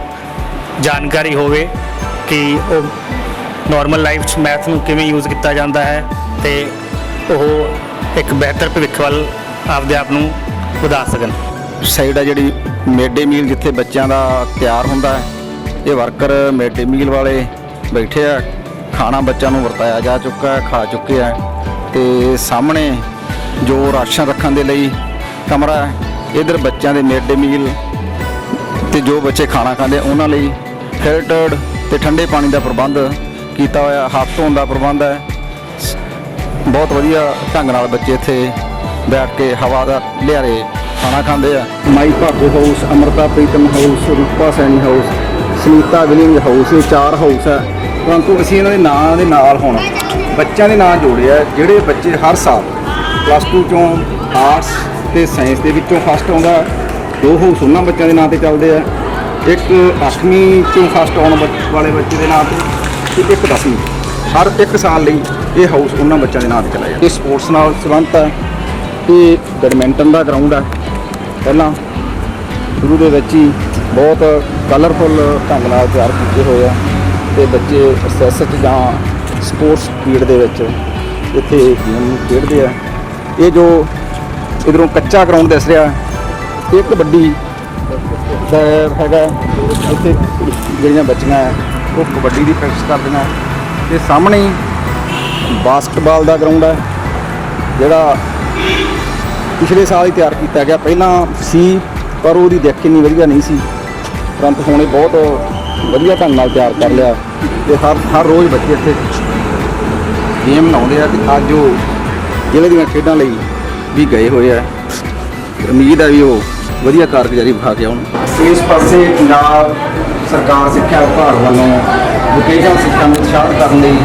ਜਾਣਕਾਰੀ ਹੋਵੇ ਕਿ ਉਹ ਨਾਰਮਲ ਲਾਈਫ 'ਚ ਮੈਥ ਨੂੰ ਕਿਵੇਂ ਯੂਜ਼ ਕੀਤਾ ਜਾਂਦਾ ਹੈ ਤੇ ਉਹ ਇੱਕ ਬਿਹਤਰ ਭਵਿੱਖ ਵੱਲ ਆਪਦੇ ਆਪ ਨੂੰ ਵਧਾ ਸਕਣ। ਸਾਈਡ ਆ ਜਿਹੜੀ ਮਿਡ ਡੇ ਮੀਲ ਜਿੱਥੇ ਬੱਚਿਆਂ ਦਾ ਤਿਆਰ ਹੁੰਦਾ ਹੈ, ਇਹ ਵਰਕਰ ਮਿਡ ਡੇ ਮੀਲ ਵਾਲੇ ਬੈਠੇ ਆ, ਖਾਣਾ ਬੱਚਿਆਂ ਨੂੰ ਵਰਤਾਇਆ ਜਾ ਚੁੱਕਾ ਹੈ, ਖਾ ਚੁੱਕੇ ਆ, ਤੇ ਸਾਹਮਣੇ ਜੋ ਰਾਸ਼ਨ ਰੱਖਣ ਦੇ ਲਈ ਕਮਰਾ ਹੈ, ਇਧਰ ਬੱਚਿਆਂ ਦੇ ਮਿਡ ਡੇ ਮੀਲ ਤੇ ਜੋ ਬੱਚੇ ਖਾਣਾ ਖਾਂਦੇ ਉਹਨਾਂ ਲਈ ਫਿਲਟਰਡ ਤੇ ਠੰਡੇ ਪਾਣੀ ਦਾ ਪ੍ਰਬੰਧ ਕੀਤਾ ਹੋਇਆ, ਹੱਥ ਧੋਣ ਦਾ ਪ੍ਰਬੰਧ ਹੈ। ਸ- ਬਹੁਤ ਵਧੀਆ ਢੰਗ ਨਾਲ ਬੱਚੇ ਇੱਥੇ ਬੈਠ ਕੇ ਹਵਾ ਦਾ ਲਿਆਰੇ ਖਾਣਾ ਖਾਂਦੇ ਆ। Mai Bhago house, Amrita Pritam house, Rupa Saini house, Sunita Williams house, ਇਹ ਚਾਰ ਹਾਊਸ ਹੈ ਪਰੰਤੂ ਅਸੀਂ ਇਹਨਾਂ ਦੇ ਨਾਂ ਦੇ ਨਾਲ ਹੁਣ ਬੱਚਿਆਂ ਦੇ ਨਾਂ ਜੋੜਿਆ ਜਿਹੜੇ ਬੱਚੇ ਹਰ ਸਾਲ ਪਲੱਸ 2 ਚੋਂ ਆਰਟਸ ਤੇ ਸਾਇੰਸ ਦੇ ਵਿੱਚੋਂ ਫਸਟ ਆਉਂਦਾ ਦੋ ਹਾਊਸ ਉਹਨਾਂ ਬੱਚਿਆਂ ਦੇ ਨਾਂ ਤੇ ਚੱਲਦੇ ਆ। ਇੱਕ 8ਵੀਂ ਚੋਂ ਫਸਟ ਆਉਣ ਬੱਚ- ਵਾਲੇ ਬੱਚੇ ਦੇ ਨਾਂ ਤੇ ਤੇ ਇੱਕ 10ਵੀਂ ਹਰ ਇੱਕ ਸਾਲ ਲਈ ਇਹ ਹਾਊਸ ਉਹਨਾਂ ਬੱਚਿਆਂ ਦੇ ਨਾਂ ਤੇ ਚਲਾਇਆ ਜਾਂਦਾ। ਇਹ ਸਪੋਰਟਸ ਨਾਲ ਸੰਬੰਧਤ ਹੈ ਇਹ ਬੈਡਮਿੰਟਨ ਦਾ ਗਰਾਊਂਡ ਹੈ। ਪਹਿਲਾਂ ਸ਼ੁਰੂ ਦੇ ਵਿੱਚ ਹੀ ਬਹੁਤ ਕਲਰਫੁਲ ਢੰਗ ਨਾਲ ਤਿਆਰ ਕੀਤੇ ਹੋਏ ਆ ਤੇ ਬੱਚੇ ਐਕਸੈਸ 'ਚ ਜਾਂ ਸਪੋਰਟਸ ਫੀਲਡ ਦੇ ਵਿੱਚ ਇੱਥੇ ਗੇਮ ਖੇਡਦੇ ਆ। ਇਹ ਜੋ ਇਧਰੋਂ ਕੱਚਾ ਗਰਾਊਂਡ ਦਿਸ ਰਿਹਾ ਇਹ ਕਬੱਡੀ ਦਾ ਹੈਗਾ ਇੱਥੇ ਜਿਹੜੀਆਂ ਬੱਚੀਆਂ ਹੈ, ਉਹ ਕਬੱਡੀ ਦੀ ਪ੍ਰੈਕਟਿਸ ਕਰਦੀਆਂ ਤੇ ਸਾਹਮਣੇ ਹੀ ਬਾਸਕਟਬਾਲ ਦਾ ਗਰਾਊਂਡ ਹੈ ਜਿਹੜਾ ਪਿਛਲੇ ਸਾਲ ਹੀ ਤਿਆਰ ਕੀਤਾ ਗਿਆ। ਪਹਿਲਾਂ ਸੀ ਪਰ ਉਹਦੀ ਦੇਖ ਇੰਨੀ ਵਧੀਆ ਨਹੀਂ ਸੀ। ਪਰੰਤੂ ਹੁਣ ਇਹ ਬਹੁਤ ਵਧੀਆ ਢੰਗ ਨਾਲ ਤਿਆਰ ਕਰ ਲਿਆ। ਤੇ ਹਰ ਹਰ ਰੋਜ਼ ਬੱਚੇ ਇੱਥੇ ਗੇਮ ਲਾਉਂਦੇ ਆ ਤੇ ਅੱਜ ਉਹ ਜ਼ਿਲ੍ਹੇ ਦੀਆਂ ਖੇਡਾਂ ਲਈ ਵੀ ਗਏ ਹੋਏ ਆ। ਉਮੀਦ ਹੈ ਵੀ ਉਹ ਵਧੀਆ ਕਾਰਗੁਜ਼ਾਰੀ ਵਿਖਾ ਕੇ ਆਉਣ। ਇਸ ਪਾਸੇ ਪੰਜਾਬ ਸਰਕਾਰ ਸਿੱਖਿਆ ਵਿਭਾਗ ਵੱਲੋਂ ਵੋਕੇਸ਼ਨਲ ਸਿੱਖਿਆ ਨੂੰ ਉਤਸ਼ਾਹਿਤ ਕਰਨ ਲਈ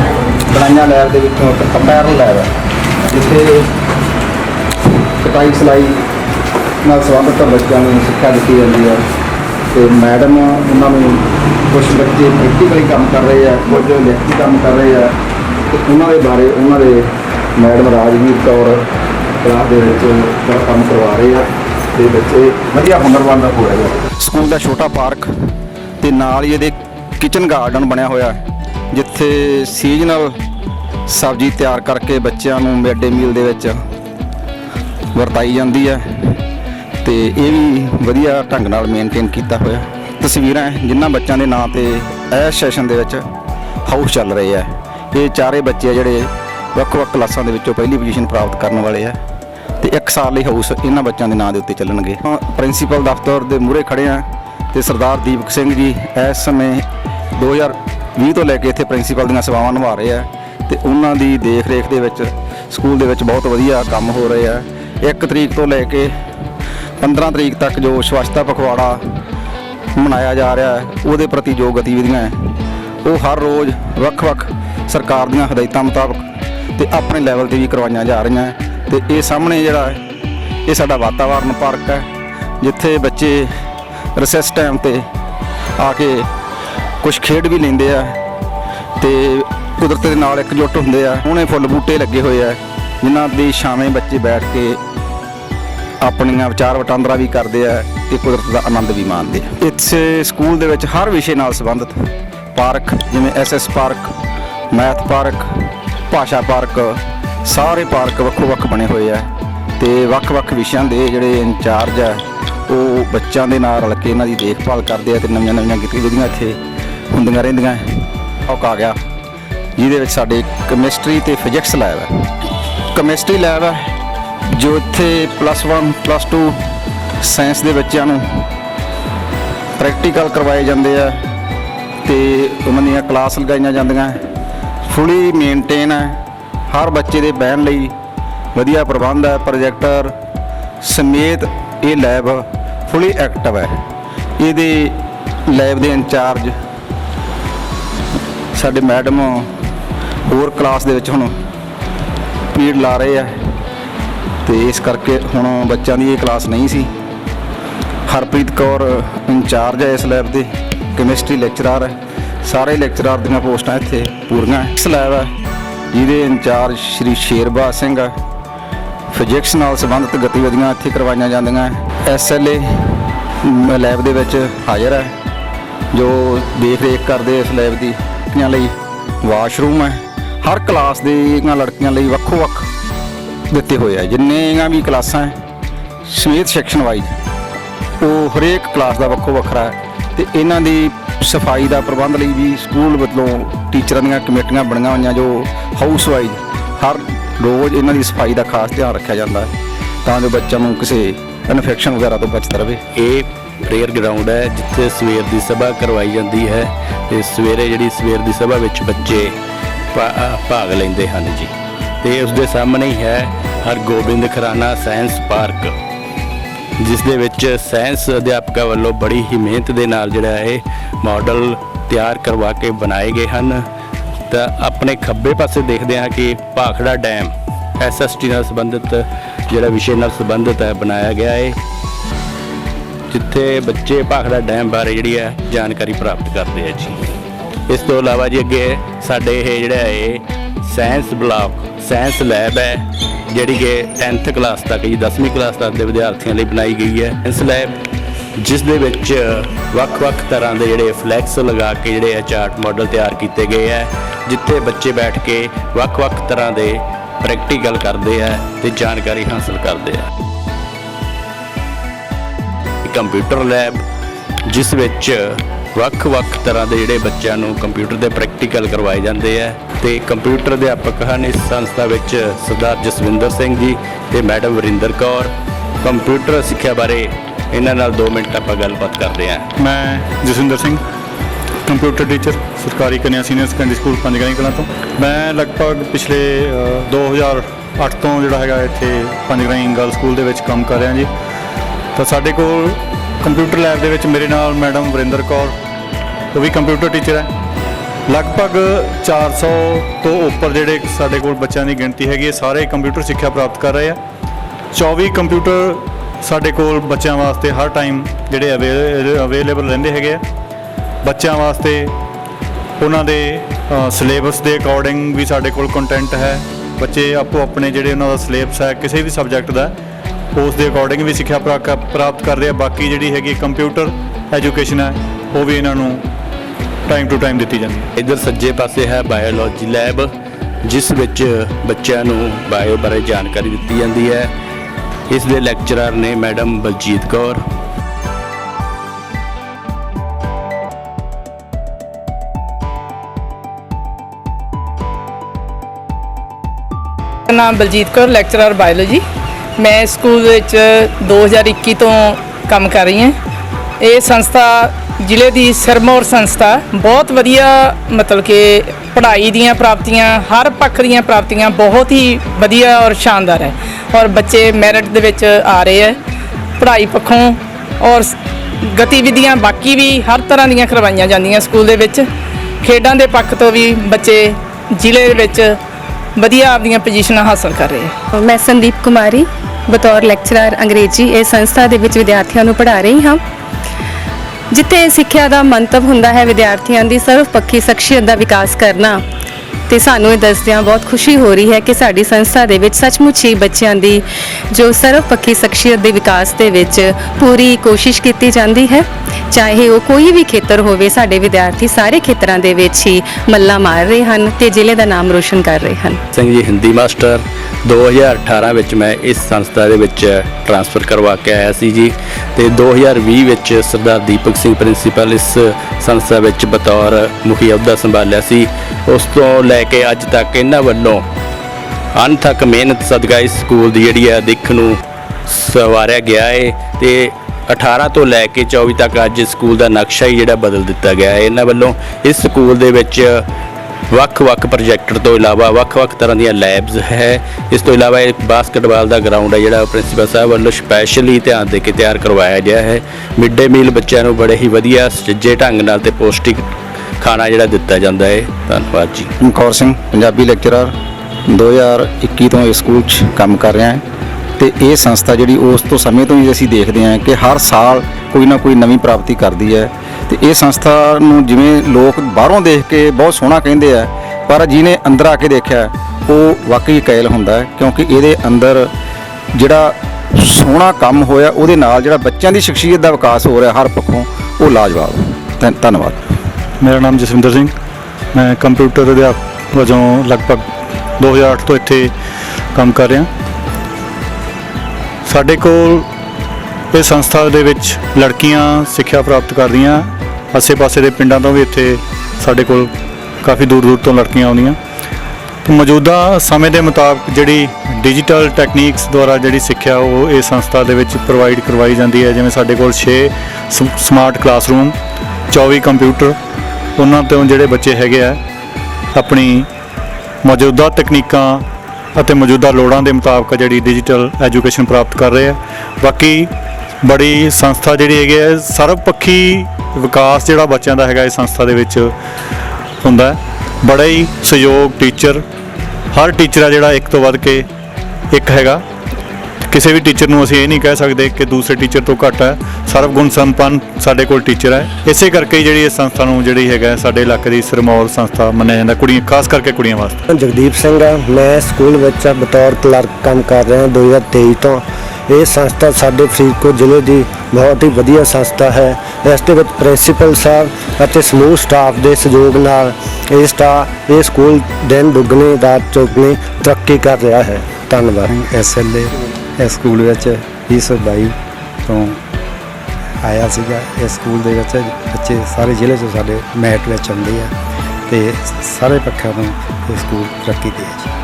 ਬਣਾਈਆਂ ਲੈਬ ਦੇ ਵਿੱਚੋਂ ਇੱਕ ਕੰਪੈਰਲ ਲੈਬ ਹੈ, ਜਿੱਥੇ ਕਟਾਈ ਸਿਲਾਈ ਨਾਲ ਸੰਬੰਧਿਤ ਬੱਚਿਆਂ ਨੂੰ ਸਿੱਖਿਆ ਦਿੱਤੀ ਜਾਂਦੀ ਹੈ ਤੇ ਮੈਡਮ ਉਹਨਾਂ ਨੂੰ ਕੁਝ ਬੱਚੇ ਪ੍ਰੈਕਟੀਕਲੀ ਕੰਮ ਕਰ ਰਹੇ ਆ ਕੁਝ ਲਿਖਤੀ ਕੰਮ ਕਰ ਰਹੇ ਆ ਤੇ ਉਹਨਾਂ ਦੇ ਬਾਰੇ ਉਹਨਾਂ ਦੇ ਮੈਡਮ ਰਾਜਵੀਰ ਕੌਰ ਕਲਾਸ ਦੇ ਵਿੱਚ ਕੰਮ ਕਰਵਾ ਰਹੇ ਆ। ਤੇ ਬੱਚੇ ਵਧੀਆ ਹੁਨਰਮੰਦ ਹੋ ਰਹੇ ਆ ਸਕੂਲ ਦਾ ਛੋਟਾ ਪਾਰਕ ਤੇ ਨਾਲ ਹੀ ਇਹਦੇ ਕਿਚਨ ਗਾਰਡਨ ਬਣਿਆ ਹੋਇਆ ਹੈ, ਜਿੱਥੇ ਸੀਜ਼ਨਲ ਸਬਜ਼ੀ ਤਿਆਰ ਕਰਕੇ ਬੱਚਿਆਂ ਨੂੰ ਮਿਡ ਡੇ ਮੀਲ ਦੇ ਵਿੱਚ ਵਰਤਾਈ ਜਾਂਦੀ ਹੈ ਤੇ ਇਹ ਵੀ ਵਧੀਆ ਢੰਗ ਨਾਲ ਮੇਨਟੇਨ ਕੀਤਾ ਹੋਇਆ ਤਸਵੀਰਾਂ ਹੈ ਜਿਨ੍ਹਾਂ ਬੱਚਿਆਂ ਦੇ ਨਾਂ ਤੇ ਇਸ ਸੈਸ਼ਨ ਦੇ ਵਿੱਚ ਹਾਊਸ ਚੱਲ ਰਹੇ ਆ ਇਹ ਚਾਰੇ ਬੱਚੇ ਆ ਜਿਹੜੇ ਵੱਖ-ਵੱਖ ਕਲਾਸਾਂ ਦੇ ਵਿੱਚੋਂ ਪਹਿਲੀ ਪੋਜੀਸ਼ਨ ਪ੍ਰਾਪਤ ਕਰਨ ਵਾਲੇ ਆ। ਤੇ ਇੱਕ ਸਾਲ ਲਈ ਹਾਊਸ ਇਹਨਾਂ ਬੱਚਿਆਂ ਦੇ ਨਾਂ ਦੇ ਉੱਤੇ ਚੱਲਣਗੇ। ਪ੍ਰਿੰਸੀਪਲ ਦਫ਼ਤਰ ਦੇ ਮੂਹਰੇ ਖੜੇ ਆ ਤੇ ਸਰਦਾਰ ਦੀਪਕ ਸਿੰਘ ਜੀ ਇਸ ਸਮੇਂ 2020 ਤੋਂ ਲੈ ਕੇ ਇੱਥੇ ਪ੍ਰਿੰਸੀਪਲ ਦੀਆਂ ਸੇਵਾਵਾਂ ਨਿਭਾ ਰਹੇ ਆ ਤੇ ਉਹਨਾਂ ਦੀ ਦੇਖ-ਰੇਖ ਦੇ ਵਿੱਚ, ਸਕੂਲ ਦੇ ਵਿੱਚ ਬਹੁਤ ਵਧੀਆ ਕੰਮ ਹੋ ਰਹੇ ਆ। 1 ਤਰੀਕ ਤੋਂ ਲੈ ਕੇ 15 ਤਰੀਕ ਤੱਕ ਜੋ ਸਵੱਛਤਾ ਪਖਵਾੜਾ ਮਨਾਇਆ ਜਾ ਰਿਹਾ ਹੈ, ਉਹਦੇ ਪ੍ਰਤੀ ਜੋ ਗਤੀਵਿਧੀਆਂ ਹੈ, ਉਹ ਹਰ ਰੋਜ਼ ਵੱਖ-ਵੱਖ ਸਰਕਾਰ ਦੀਆਂ ਹਦਾਇਤਾਂ ਮੁਤਾਬਕ ਤੇ ਆਪਣੇ ਲੈਵਲ ਤੇ ਵੀ ਕਰਵਾਈਆਂ ਜਾ ਰਹੀਆਂ ਹੈ। ਤੇ ਇਹ ਸਾਹਮਣੇ ਜਿਹੜਾ ਹੈ, ਇਹ ਸਾਡਾ ਵਾਤਾਵਰਨ ਪਾਰਕ ਹੈ, ਜਿੱਥੇ ਬੱਚੇ ਰਿਸੈਸ ਟਾਈਮ ਤੇ ਆ ਕੇ ਕੁਝ ਖੇਡ ਵੀ ਲੈਂਦੇ ਆ ਤੇ ਕੁਦਰਤ ਦੇ ਨਾਲ ਇਕਜੁੱਟ ਹੁੰਦੇ ਆ। ਹੁਣੇ ਫੁੱਲ ਬੂਟੇ ਲੱਗੇ ਹੋਏ ਆ, ਜਿਨ੍ਹਾਂ ਦੀ ਛਾਵੇਂ ਬੱਚੇ ਬੈਠ ਕੇ ਆਪਣੀਆਂ ਵਿਚਾਰ ਵਟਾਂਦਰਾ ਵੀ ਕਰਦੇ ਆ ਤੇ ਕੁਦਰਤ ਦਾ ਆਨੰਦ ਵੀ ਮਾਣਦੇ ਆ। ਇੱਥੇ ਸਕੂਲ ਦੇ ਵਿੱਚ ਹਰ ਵਿਸ਼ੇ ਨਾਲ ਸੰਬੰਧਿਤ ਪਾਰਕ, ਜਿਵੇਂ ਐਸਐਸ ਪਾਰਕ, ਮੈਥ ਪਾਰਕ, ਭਾਸ਼ਾ ਪਾਰਕ ਸਾਰੇ ਪਾਰਕ ਵੱਖੋ ਵੱਖ ਬਣੇ ਹੋਏ ਆ ਤੇ ਵੱਖ-ਵੱਖ ਵਿਸ਼ਿਆਂ ਦੇ ਜਿਹੜੇ ਇੰਚਾਰਜ ਆ, ਉਹ ਬੱਚਿਆਂ ਦੇ ਨਾਲ ਰਲ ਕੇ ਇਹਨਾਂ ਦੀ ਦੇਖਭਾਲ ਕਰਦੇ ਆ ਤੇ ਨਵੀਆਂ ਨਵੀਆਂ ਗਤੀਵਿਧੀਆਂ ਇੱਥੇ ਹੁੰਦੀਆਂ ਰਹਿੰਦੀਆਂ। ਉਹ ਆ ਗਿਆ, ਜਿਹਦੇ ਵਿੱਚ ਸਾਡੇ ਕੈਮਿਸਟਰੀ ਤੇ ਫਿਜ਼ਿਕਸ ਲੈਬ ਹੈ ਕੈਮਿਸਟਰੀ ਲੈਬ ਹੈ ਜੋ ਇੱਥੇ ਪਲੱਸ 1 ਪਲੱਸ 2 ਸਾਇੰਸ ਦੇ ਬੱਚਿਆਂ ਨੂੰ ਪ੍ਰੈਕਟੀਕਲ ਕਰਵਾਏ ਜਾਂਦੇ ਆ ਤੇ ਉਹਨਾਂ ਦੀਆਂ ਕਲਾਸ ਲਗਾਈਆਂ ਜਾਂਦੀਆਂ। ਫੁੱਲੀ ਮੇਨਟੇਨ ਹੈ ਹਰ ਬੱਚੇ ਦੇ ਬਹਿਣ ਲਈ ਵਧੀਆ ਪ੍ਰਬੰਧ ਹੈ, ਪ੍ਰੋਜੈਕਟਰ ਸਮੇਤ ਇਹ ਲੈਬ ਫੁੱਲੀ ਐਕਟਿਵ ਹੈ। ਇਹਦੇ ਲੈਬ ਦੇ ਇੰਚਾਰਜ ਸਾਡੇ ਮੈਡਮ ਹੋਰ ਕਲਾਸ ਦੇ ਵਿੱਚ ਹੁਣ ਪੀੜ ਲਾ ਰਹੇ ਆ ਤੇ ਇਸ ਕਰਕੇ ਹੁਣ ਬੱਚਿਆਂ ਦੀ ਇਹ ਕਲਾਸ ਨਹੀਂ ਸੀ। ਹਰਪ੍ਰੀਤ ਕੌਰ ਇੰਚਾਰਜ ਹੈ ਇਸ ਲੈਬ ਦੇ ਕੈਮਿਸਟਰੀ ਲੈਕਚਰਰ ਹੈ। ਸਾਰੇ ਲੈਕਚਰਰ ਦੀਆਂ ਪੋਸਟਾਂ ਇੱਥੇ ਪੂਰੀਆਂ। ਇਸ ਲੈਬ ਹੈ ਜਿਹਦੇ ਇੰਚਾਰਜ ਸ਼੍ਰੀ ਸ਼ੇਰਬਾ ਸਿੰਘ ਹੈ ਫਿਜ਼ਿਕਸ ਨਾਲ ਸੰਬੰਧਿਤ ਗਤੀਵਿਧੀਆਂ ਇੱਥੇ ਕਰਵਾਈਆਂ ਜਾਂਦੀਆਂ ਐਸਐਲਏ ਲੈਬ ਦੇ ਵਿੱਚ ਹਾਜ਼ਰ ਹੈ ਜੋ ਦੇਖ ਰੇਖ ਕਰਦੇ ਇਸ ਲੈਬ ਦੀ ਲੜਕੀਆਂ ਲਈ ਵਾਸ਼ਰੂਮ ਹੈ ਹਰ ਕਲਾਸ ਦੇ ਇਹਨਾਂ ਲੜਕੀਆਂ ਲਈ ਵੱਖੋ ਵੱਖ ਦਿੱਤੇ ਹੋਏ ਆ ਇਹਨਾਂ ਵੀ ਕਲਾਸਾਂ ਸਮੇਤ ਸੈਕਸ਼ਨ ਵਾਈਜ਼ ਉਹ ਹਰੇਕ ਕਲਾਸ ਦਾ ਵੱਖੋ ਵੱਖਰਾ ਹੈ ਤੇ ਇਹਨਾਂ ਦੀ ਸਫ਼ਾਈ ਦਾ ਪ੍ਰਬੰਧ ਲਈ ਵੀ ਸਕੂਲ ਵੱਲੋਂ ਟੀਚਰਾਂ ਦੀਆਂ ਕਮੇਟੀਆਂ ਬਣੀਆਂ ਹੋਈਆਂ ਜੋ ਹਾਊਸ ਵਾਈਜ਼ ਹਰ ਰੋਜ਼ ਇਹਨਾਂ ਦੀ ਸਫ਼ਾਈ ਦਾ ਖਾਸ ਧਿਆਨ ਰੱਖਿਆ ਜਾਂਦਾ ਹੈ, ਤਾਂ ਜੋ ਬੱਚਿਆਂ ਨੂੰ ਕਿਸੇ ਇਨਫੈਕਸ਼ਨ ਵਗੈਰਾ ਤੋਂ ਬਚਤ ਰਹੇ। ਇਹ ਪ੍ਰੇਅਰ ਗਰਾਊਂਡ ਹੈ, ਜਿੱਥੇ ਸਵੇਰ ਦੀ ਸਭਾ ਕਰਵਾਈ ਜਾਂਦੀ ਹੈ ਤੇ ਸਵੇਰੇ ਜਿਹੜੀ ਸਵੇਰ ਦੀ ਸਭਾ ਵਿੱਚ ਬੱਚੇ ਭਾ- ਭਾਗ ਲੈਂਦੇ ਹਨ ਜੀ। ਤੇ ਉਸ ਦੇ ਸਾਹਮਣੇ ਹੀ ਹੈ ਹਰਗੋਬਿੰਦ ਖਰਾਨਾ ਸਾਇੰਸ ਪਾਰਕ, ਜਿਸ ਦੇ ਵਿੱਚ ਸਾਇੰਸ ਅਧਿਆਪਕਾਂ ਵੱਲੋਂ ਬੜੀ ਹੀ ਮਿਹਨਤ ਦੇ ਨਾਲ ਜਿਹੜਾ ਇਹ ਮਾਡਲ ਤਿਆਰ ਕਰਵਾ ਕੇ ਬਣਾਏ ਗਏ ਹਨ। ਤਾਂ ਆਪਣੇ ਖੱਬੇ ਪਾਸੇ ਦੇਖਦੇ ਹਾਂ ਕਿ ਭਾਖੜਾ ਡੈਮ ਐਸਐਸਟੀ ਨਾਲ ਸੰਬੰਧਿਤ ਜਿਹੜਾ ਵਿਸ਼ੇ ਨਾਲ ਸੰਬੰਧਿਤ ਹੈ, ਬਣਾਇਆ ਗਿਆ ਹੈ। ਜਿੱਥੇ ਬੱਚੇ ਭਾਖੜਾ ਡੈਮ ਬਾਰੇ ਜਿਹੜੀ ਹੈ ਜਾਣਕਾਰੀ ਪ੍ਰਾਪਤ ਕਰਦੇ ਆ ਜੀ। ਇਸ ਤੋਂ ਇਲਾਵਾ ਜੀ ਅੱਗੇ ਸਾਡੇ ਇਹ ਜਿਹੜਾ ਹੈ ਸਾਇੰਸ ਬਲਾਕ, ਸਾਇੰਸ ਲੈਬ ਹੈ, ਜਿਹੜੀ ਕਿ 10th ਕਲਾਸ ਤੱਕ ਜੀ 10ਵੀਂ ਕਲਾਸ ਤੱਕ ਦੇ ਵਿਦਿਆਰਥੀਆਂ ਲਈ ਬਣਾਈ ਗਈ ਹੈ। ਇਸ ਲੈਬ ਜਿਸ ਦੇ ਵਿੱਚ ਵੱਖ-ਵੱਖ ਤਰ੍ਹਾਂ ਦੇ ਜਿਹੜੇ ਫਲੈਕਸ ਲਗਾ ਕੇ ਜਿਹੜੇ ਆ ਚਾਰਟ ਮਾਡਲ ਤਿਆਰ ਕੀਤੇ ਗਏ ਹੈ, ਜਿੱਥੇ ਬੱਚੇ ਬੈਠ ਕੇ ਵੱਖ-ਵੱਖ ਤਰ੍ਹਾਂ ਦੇ ਪ੍ਰੈਕਟੀਕਲ ਕਰਦੇ ਹੈ ਤੇ ਜਾਣਕਾਰੀ ਹਾਸਲ ਕਰਦੇ ਹੈ। ਕੰਪਿਊਟਰ ਲੈਬ ਜਿਸ ਵਿੱਚ ਵੱਖ-ਵੱਖ ਤਰ੍ਹਾਂ ਦੇ ਜਿਹੜੇ ਬੱਚਿਆਂ ਨੂੰ ਕੰਪਿਊਟਰ ਦੇ ਪ੍ਰੈਕਟੀਕਲ ਕਰਵਾਏ ਜਾਂਦੇ ਆ ਤੇ ਕੰਪਿਊਟਰ ਅਧਿਆਪਕ ਹਨ, ਇਸ ਸੰਸਥਾ ਵਿੱਚ ਸਰਦਾਰ ਜਸਵਿੰਦਰ ਸਿੰਘ ਜੀ ਤੇ ਮੈਡਮ ਵਰਿੰਦਰ ਕੌਰ। ਕੰਪਿਊਟਰ ਸਿੱਖਿਆ ਬਾਰੇ ਇਹਨਾਂ ਨਾਲ 2 ਮਿੰਟ ਆਪਾਂ ਗੱਲਬਾਤ ਕਰਦੇ ਹਾਂ। ਮੈਂ ਜਸਵਿੰਦਰ ਸਿੰਘ ਕੰਪਿਊਟਰ ਟੀਚਰ ਸਰਕਾਰੀ Kanya senior secondary school Panjgain Kalan ਤੋਂ। ਮੈਂ ਲਗਭਗ ਪਿਛਲੇ ਅ, 2008 ਤੋਂ ਜਿਹੜਾ ਹੈਗਾ ਇੱਥੇ ਪੰਜਗਣੀ ਗਰਲ ਸਕੂਲ ਦੇ ਵਿੱਚ ਕੰਮ ਕਰ ਰਿਹਾ ਜੀ। ਤਾਂ ਸਾਡੇ ਕੋਲ ਕੰਪਿਊਟਰ ਲੈਬ ਦੇ ਵਿੱਚ ਮੇਰੇ ਨਾਲ ਮੈਡਮ ਵਰਿੰਦਰ ਕੌਰ ਉਹ ਵੀ ਕੰਪਿਊਟਰ ਟੀਚਰ ਹੈ। ਲਗਭਗ 400 ਤੋਂ ਉੱਪਰ ਜਿਹੜੇ ਸਾਡੇ ਕੋਲ ਬੱਚਿਆਂ ਦੀ ਗਿਣਤੀ ਹੈਗੀ ਹੈ ਸਾਰੇ ਕੰਪਿਊਟਰ ਸਿੱਖਿਆ ਪ੍ਰਾਪਤ ਕਰ ਰਹੇ ਆ। 24 ਕੰਪਿਊਟਰ ਸਾਡੇ ਕੋਲ ਬੱਚਿਆਂ ਵਾਸਤੇ ਹਰ ਟਾਈਮ ਜਿਹੜੇ ਅਵੇਲੇਬਲ ਰਹਿੰਦੇ ਹੈਗੇ ਆ। ਬੱਚਿਆਂ ਵਾਸਤੇ ਉਹਨਾਂ ਦੇ ਸਿਲੇਬਸ ਦੇ ਅਕੋਰਡਿੰਗ ਵੀ ਸਾਡੇ ਕੋਲ ਕੰਟੈਂਟ ਹੈ। ਬੱਚੇ ਆਪੋ ਆਪਣੇ ਜਿਹੜੇ ਉਹਨਾਂ ਦਾ ਸਿਲੇਬਸ ਹੈ, ਕਿਸੇ ਵੀ ਸਬਜੈਕਟ ਦਾ, ਉਸ ਦੇ ਅਕੋਰਡਿੰਗ ਵੀ ਸਿੱਖਿਆ ਪ੍ਰਾ- ਪ੍ਰਾਪਤ ਕਰਦੇ ਆ। ਬਾਕੀ ਜਿਹੜੀ ਹੈਗੀ ਕੰਪਿਊਟਰ ਐਜੂਕੇਸ਼ਨ ਹੈ, ਉਹ ਵੀ ਇਹਨਾਂ ਨੂੰ ਟਾਈਮ ਟੂ ਟਾਈਮ ਦਿੱਤੀ ਜਾਂਦੀ ਹੈ। ਇਧਰ ਸੱਜੇ ਪਾਸੇ ਹੈ ਬਾਇਓਲੋਜੀ ਲੈਬ ਜਿਸ ਵਿੱਚ ਬੱਚਿਆਂ ਨੂੰ ਬਾਇਓ ਬਾਰੇ ਜਾਣਕਾਰੀ ਦਿੱਤੀ ਜਾਂਦੀ ਹੈ। ਇਸ ਦੇ ਲੈਕਚਰਰ ਨੇ ਮੈਡਮ ਬਲਜੀਤ ਕੌਰ। ਨਾਮ ਬਲਜੀਤ ਕੌਰ, ਲੈਕਚਰਰ ਬਾਇਓਲੋਜੀ। ਮੈਂ ਸਕੂਲ ਵਿੱਚ 2021 ਤੋਂ ਕੰਮ ਕਰ ਰਹੀ ਹਾਂ। ਇਹ ਸੰਸਥਾ ਜ਼ਿਲ੍ਹੇ ਦੀ ਸਰਮੌਰ ਸੰਸਥਾ। ਬਹੁਤ ਵਧੀਆ ਮਤਲਬ ਕਿ ਪੜ੍ਹਾਈ ਦੀਆਂ ਪ੍ਰਾਪਤੀਆਂ, ਹਰ ਪੱਖ ਦੀਆਂ ਪ੍ਰਾਪਤੀਆਂ ਬਹੁਤ ਹੀ ਵਧੀਆ ਔਰ ਸ਼ਾਨਦਾਰ ਹੈ। ਔਰ ਬੱਚੇ ਮੈਰਿਟ ਦੇ ਵਿੱਚ ਆ ਰਹੇ ਹੈ, ਪੜ੍ਹਾਈ ਪੱਖੋਂ ਔਰ ਗਤੀਵਿਧੀਆਂ ਬਾਕੀ ਵੀ ਹਰ ਤਰ੍ਹਾਂ ਦੀਆਂ ਕਰਵਾਈਆਂ ਜਾਂਦੀਆਂ ਸਕੂਲ ਦੇ ਵਿੱਚ। ਖੇਡਾਂ ਦੇ ਪੱਖ ਤੋਂ ਵੀ ਬੱਚੇ ਜ਼ਿਲ੍ਹੇ ਦੇ ਵਿੱਚ ਵਧੀਆ ਆਪਦੀਆਂ ਪੋਜੀਸ਼ਨਾਂ ਹਾਸਲ ਕਰ ਰਹੇ ਹੈ। ਮੈਂ ਸੰਦੀਪ ਕੁਮਾਰੀ, ਬਤੌਰ ਲੈਕਚਰਰ ਅੰਗਰੇਜ਼ੀ, ਇਹ ਸੰਸਥਾ ਦੇ ਵਿੱਚ ਵਿਦਿਆਰਥੀਆਂ ਨੂੰ ਪੜ੍ਹਾ ਰਹੀ ਹਾਂ। ਜਿੱਥੇ ਸਿੱਖਿਆ ਦਾ ਮੰਤਵ ਹੁੰਦਾ ਹੈ ਵਿਦਿਆਰਥੀਆਂ ਦੀ ਸਰਵਪੱਖੀ ਸ਼ਖਸੀਅਤ ਦਾ ਵਿਕਾਸ ਕਰਨਾ। ਤੇ ਸਾਨੂੰ ਇਹ ਦੱਸਦਿਆਂ ਬਹੁਤ ਖੁਸ਼ੀ ਹੋ ਰਹੀ ਹੈ ਕਿ ਸਾਡੀ ਸੰਸਥਾ ਦੇ ਵਿੱਚ ਸੱਚਮੁੱਚ ਹੀ ਬੱਚਿਆਂ ਦੀ ਜੋ ਸਰਵਪੱਖੀ ਸ਼ਖਸੀਅਤ ਦੇ ਵਿਕਾਸ ਦੇ ਵਿੱਚ ਪੂਰੀ ਕੋਸ਼ਿਸ਼ ਕੀਤੀ ਜਾਂਦੀ ਹੈ। ਚਾਹੇ ਉਹ ਕੋਈ ਵੀ ਖੇਤਰ ਹੋਵੇ, ਸਾਡੇ ਵਿਦਿਆਰਥੀ ਸਾਰੇ ਖੇਤਰਾਂ ਦੇ ਵਿੱਚ ਹੀ ਮੱਲਾ ਮਾਰ ਰਹੇ ਹਨ ਤੇ ਜ਼ਿਲ੍ਹੇ ਦਾ ਨਾਮ ਰੋਸ਼ਨ ਕਰ ਰਹੇ ਹਨ। ਸਿੰਘ ਜੀ, ਹਿੰਦੀ ਮਾਸਟਰ 2018 ਵਿੱਚ ਮੈਂ ਇਸ ਸੰਸਥਾ ਦੇ ਵਿੱਚ ਟ੍ਰਾਂਸਫਰ ਕਰਵਾ ਕੇ ਆਇਆ ਸੀ ਜੀ ਤੇ 2020 ਵਿੱਚ ਸਰਦਾਰ ਦੀਪਕ ਸਿੰਘ ਪ੍ਰਿੰਸੀਪਲ ਇਸ ਸੰਸਥਾ ਵਿੱਚ ਬਤੌਰ ਮੁਖੀ ਅਹੁਦਾ ਸੰਭਾਲਿਆ ਸੀ। ਉਸ ਤੋਂ ਲੈ ਲੈ ਕੇ ਅੱਜ ਤੱਕ ਇਹਨਾਂ ਵੱਲੋਂ ਅਣਥੱਕ ਮਿਹਨਤ ਸਦਕਾ ਇਸ ਸਕੂਲ ਦੀ ਜਿਹੜੀ ਹੈ ਦਿੱਖ ਨੂੰ ਸਵਾਰਿਆ ਗਿਆ ਹੈ ਤੇ 18 ਤੋਂ ਲੈ ਕੇ 24 ਤੱਕ ਅੱਜ ਇਸ ਸਕੂਲ ਦਾ ਨਕਸ਼ਾ ਹੀ ਜਿਹੜਾ ਬਦਲ ਦਿੱਤਾ ਗਿਆ ਹੈ। ਇਹਨਾਂ ਵੱਲੋਂ ਇਸ ਸਕੂਲ ਦੇ ਵਿੱਚ ਵੱਖ-ਵੱਖ ਪ੍ਰੋਜੈਕਟਰ ਤੋਂ ਇਲਾਵਾ ਵੱਖ-ਵੱਖ ਤਰ੍ਹਾਂ ਦੀਆਂ ਲੈਬਸ ਹੈ। ਇਸ ਤੋਂ ਇਲਾਵਾ ਇੱਕ ਬਾਸਕਟਬਾਲ ਦਾ ਗਰਾਊਂਡ ਹੈ ਜਿਹੜਾ ਪ੍ਰਿੰਸੀਪਲ ਸਾਹਿਬ ਵੱਲੋਂ ਸਪੈਸ਼ਲੀ ਧਿਆਨ ਦੇ ਕੇ ਤਿਆਰ ਕਰਵਾਇਆ ਗਿਆ ਹੈ। ਮਿਡ ਡੇ ਮੀਲ ਬੱਚਿਆਂ ਨੂੰ ਬੜੇ ਹੀ ਵਧੀਆ ਸੁਚੱਜੇ ਢੰਗ ਨਾਲ ਤੇ ਪੌਸ਼ਟਿਕ ਖਾਣਾ ਜਿਹੜਾ ਦਿੱਤਾ ਜਾਂਦਾ ਹੈ। ਧੰਨਵਾਦ ਜੀ। ਚਮਕੌਰ ਸਿੰਘ, ਪੰਜਾਬੀ ਲੈਕਚਰਰ 2021 ਤੋਂ ਇਸ ਸਕੂਲ 'ਚ ਕੰਮ ਕਰ ਰਿਹਾ ਹਾਂ ਤੇ ਇਹ ਸੰਸਥਾ ਜਿਹੜੀ ਉਸ ਤੋਂ ਸਮੇਂ ਤੋਂ ਹੀ ਅਸੀਂ ਦੇਖਦੇ ਹਾਂ ਕਿ ਹਰ ਸਾਲ ਕੋਈ ਨਾ ਕੋਈ ਨਵੀਂ ਪ੍ਰਾਪਤੀ ਕਰਦੀ ਹੈ ਤੇ ਇਹ ਸੰਸਥਾ ਨੂੰ ਜਿਵੇਂ ਲੋਕ ਬਾਹਰੋਂ ਦੇਖ ਕੇ ਬਹੁਤ ਸੋਹਣਾ ਕਹਿੰਦੇ ਆ, ਪਰ ਜਿਹਨੇ ਅੰਦਰ ਆ ਕੇ ਦੇਖਿਆ, ਉਹ ਵਾਕਈ ਕੈਲ ਹੁੰਦਾ ਹੈ, ਕਿਉਂਕਿ ਇਹਦੇ ਅੰਦਰ ਜਿਹੜਾ ਸੋਹਣਾ ਕੰਮ ਹੋਇਆ, ਉਹਦੇ ਨਾਲ ਜਿਹੜਾ ਬੱਚਿਆਂ ਦੀ ਸ਼ਖਸੀਅਤ ਦਾ ਵਿਕਾਸ ਹੋ ਰਿਹਾ ਹਰ ਪੱਖੋਂ, ਉਹ ਲਾਜਵਾਬ ਧੰਨਵਾਦ। ਮੇਰਾ ਨਾਮ ਜਸਵਿੰਦਰ ਸਿੰਘ। ਮੈਂ ਕੰਪਿਊਟਰ ਅਧਿਆਪਕ ਵਜੋਂ ਲਗਭਗ 2008 ਤੋਂ ਇੱਥੇ ਕੰਮ ਕਰ ਰਿਹਾ। ਸਾਡੇ ਕੋਲ ਇਹ ਸੰਸਥਾ ਦੇ ਵਿੱਚ ਲੜਕੀਆਂ ਸਿੱਖਿਆ ਪ੍ਰਾਪਤ ਕਰਦੀਆਂ। ਆਸੇ-ਪਾਸੇ ਦੇ ਪਿੰਡਾਂ ਤੋਂ ਵੀ ਇੱਥੇ ਸਾਡੇ ਕੋਲ ਕਾਫੀ ਦੂਰ-ਦੂਰ ਤੋਂ ਲੜਕੀਆਂ ਆਉਂਦੀਆਂ। ਮੌਜੂਦਾ ਸਮੇਂ ਦੇ ਮੁਤਾਬਕ ਜਿਹੜੀ ਡਿਜੀਟਲ ਟੈਕਨੀਕਸ ਦੁਆਰਾ ਜਿਹੜੀ ਸਿੱਖਿਆ ਉਹ ਇਹ ਸੰਸਥਾ ਦੇ ਵਿੱਚ ਪ੍ਰੋਵਾਈਡ ਕਰਵਾਈ ਜਾਂਦੀ ਹੈ। ਜਿਵੇਂ ਸਾਡੇ ਕੋਲ 6 ਸਮਾਰਟ ਕਲਾਸਰੂਮ 24 ਕੰਪਿਊਟਰ ਉਹਨਾਂ ਤੋਂ ਜਿਹੜੇ ਬੱਚੇ ਹੈਗੇ ਆ, ਆਪਣੀ ਮੌਜੂਦਾ ਤਕਨੀਕਾਂ ਅਤੇ ਮੌਜੂਦਾ ਲੋੜਾਂ ਦੇ ਮੁਤਾਬਕ ਜਿਹੜੀ ਡਿਜੀਟਲ ਐਜੂਕੇਸ਼ਨ ਪ੍ਰਾਪਤ ਕਰ ਰਹੇ ਆ। ਬਾਕੀ ਬੜੀ ਸੰਸਥਾ ਜਿਹੜੀ ਹੈਗੀ ਹੈ ਸਰਵਪੱਖੀ ਵਿਕਾਸ ਜਿਹੜਾ ਬੱਚਿਆਂ ਦਾ ਹੈਗਾ ਇਸ ਸੰਸਥਾ ਦੇ ਵਿੱਚ ਹੁੰਦਾ ਹੈ। ਬੜਾ ਹੀ ਸਹਿਯੋਗ ਟੀਚਰ, ਹਰ ਟੀਚਰ ਆ ਜਿਹੜਾ ਇੱਕ ਤੋਂ ਵੱਧ ਕੇ ਇੱਕ ਹੈਗਾ। ਕਿਸੇ ਵੀ ਟੀਚਰ ਨੂੰ ਅਸੀਂ ਇਹ ਨਹੀਂ ਕਹਿ ਸਕਦੇ ਕਿ ਦੂਸਰੇ ਟੀਚਰ ਤੋਂ ਘੱਟ ਹੈ। ਸਰਵ ਗੁਣ ਸੰਪੰਨ ਸਾਡੇ ਕੋਲ ਟੀਚਰ ਹੈ। ਇਸੇ ਕਰਕੇ ਹੀ ਜਿਹੜੀ ਇਸ ਸੰਸਥਾ ਨੂੰ ਜਿਹੜੀ ਹੈਗਾ ਸਾਡੇ ਇਲਾਕੇ ਦੀ ਸਿਰਮੌਰ ਸੰਸਥਾ ਮੰਨਿਆ ਜਾਂਦਾ ਕੁੜੀਆਂ ਖਾਸ ਕਰਕੇ ਕੁੜੀਆਂ ਵਾਸਤੇ। ਜਗਦੀਪ ਸਿੰਘ ਆ ਮੈਂ ਸਕੂਲ ਵਿੱਚ ਬਤੌਰ ਕਲਰਕ ਕੰਮ ਕਰ ਰਿਹਾ 2023 ਤੋਂ। ਇਹ ਸੰਸਥਾ ਸਾਡੇ ਫਰੀਦਕੋਟ ਜ਼ਿਲ੍ਹੇ ਦੀ ਬਹੁਤ ਹੀ ਵਧੀਆ ਸੰਸਥਾ ਹੈ। ਇਸ ਦੇ ਵਿੱਚ ਪ੍ਰਿੰਸੀਪਲ ਸਾਹਿਬ ਅਤੇ ਸਮੂਹ ਸਟਾਫ ਦੇ ਸਹਿਯੋਗ ਨਾਲ ਇਹ ਸਟਾਫ ਇਹ ਸਕੂਲ ਦਿਨ ਦੁੱਗਣੇ ਰਾਤ ਚੌਗੁਣੀ ਤਰੱਕੀ ਕਰ ਰਿਹਾ ਹੈ। ਧੰਨਵਾਦ। ਐਸਐਲਏ ਇਸ ਸਕੂਲ ਵਿੱਚ 2022 ਤੋਂ ਆਇਆ ਸੀਗਾ। ਇਸ ਸਕੂਲ ਦੇ ਵਿੱਚ ਬੱਚੇ ਸਾਰੇ ਜ਼ਿਲ੍ਹੇ 'ਚੋਂ ਸਾਡੇ ਮੈਟ ਵਿੱਚ ਆਉਂਦੇ ਆ ਤੇ ਸਾਰੇ ਪੱਖਾਂ ਤੋਂ ਇਹ ਸਕੂਲ ਤਰੱਕੀ ਦੇ ਹੈ ਜੀ।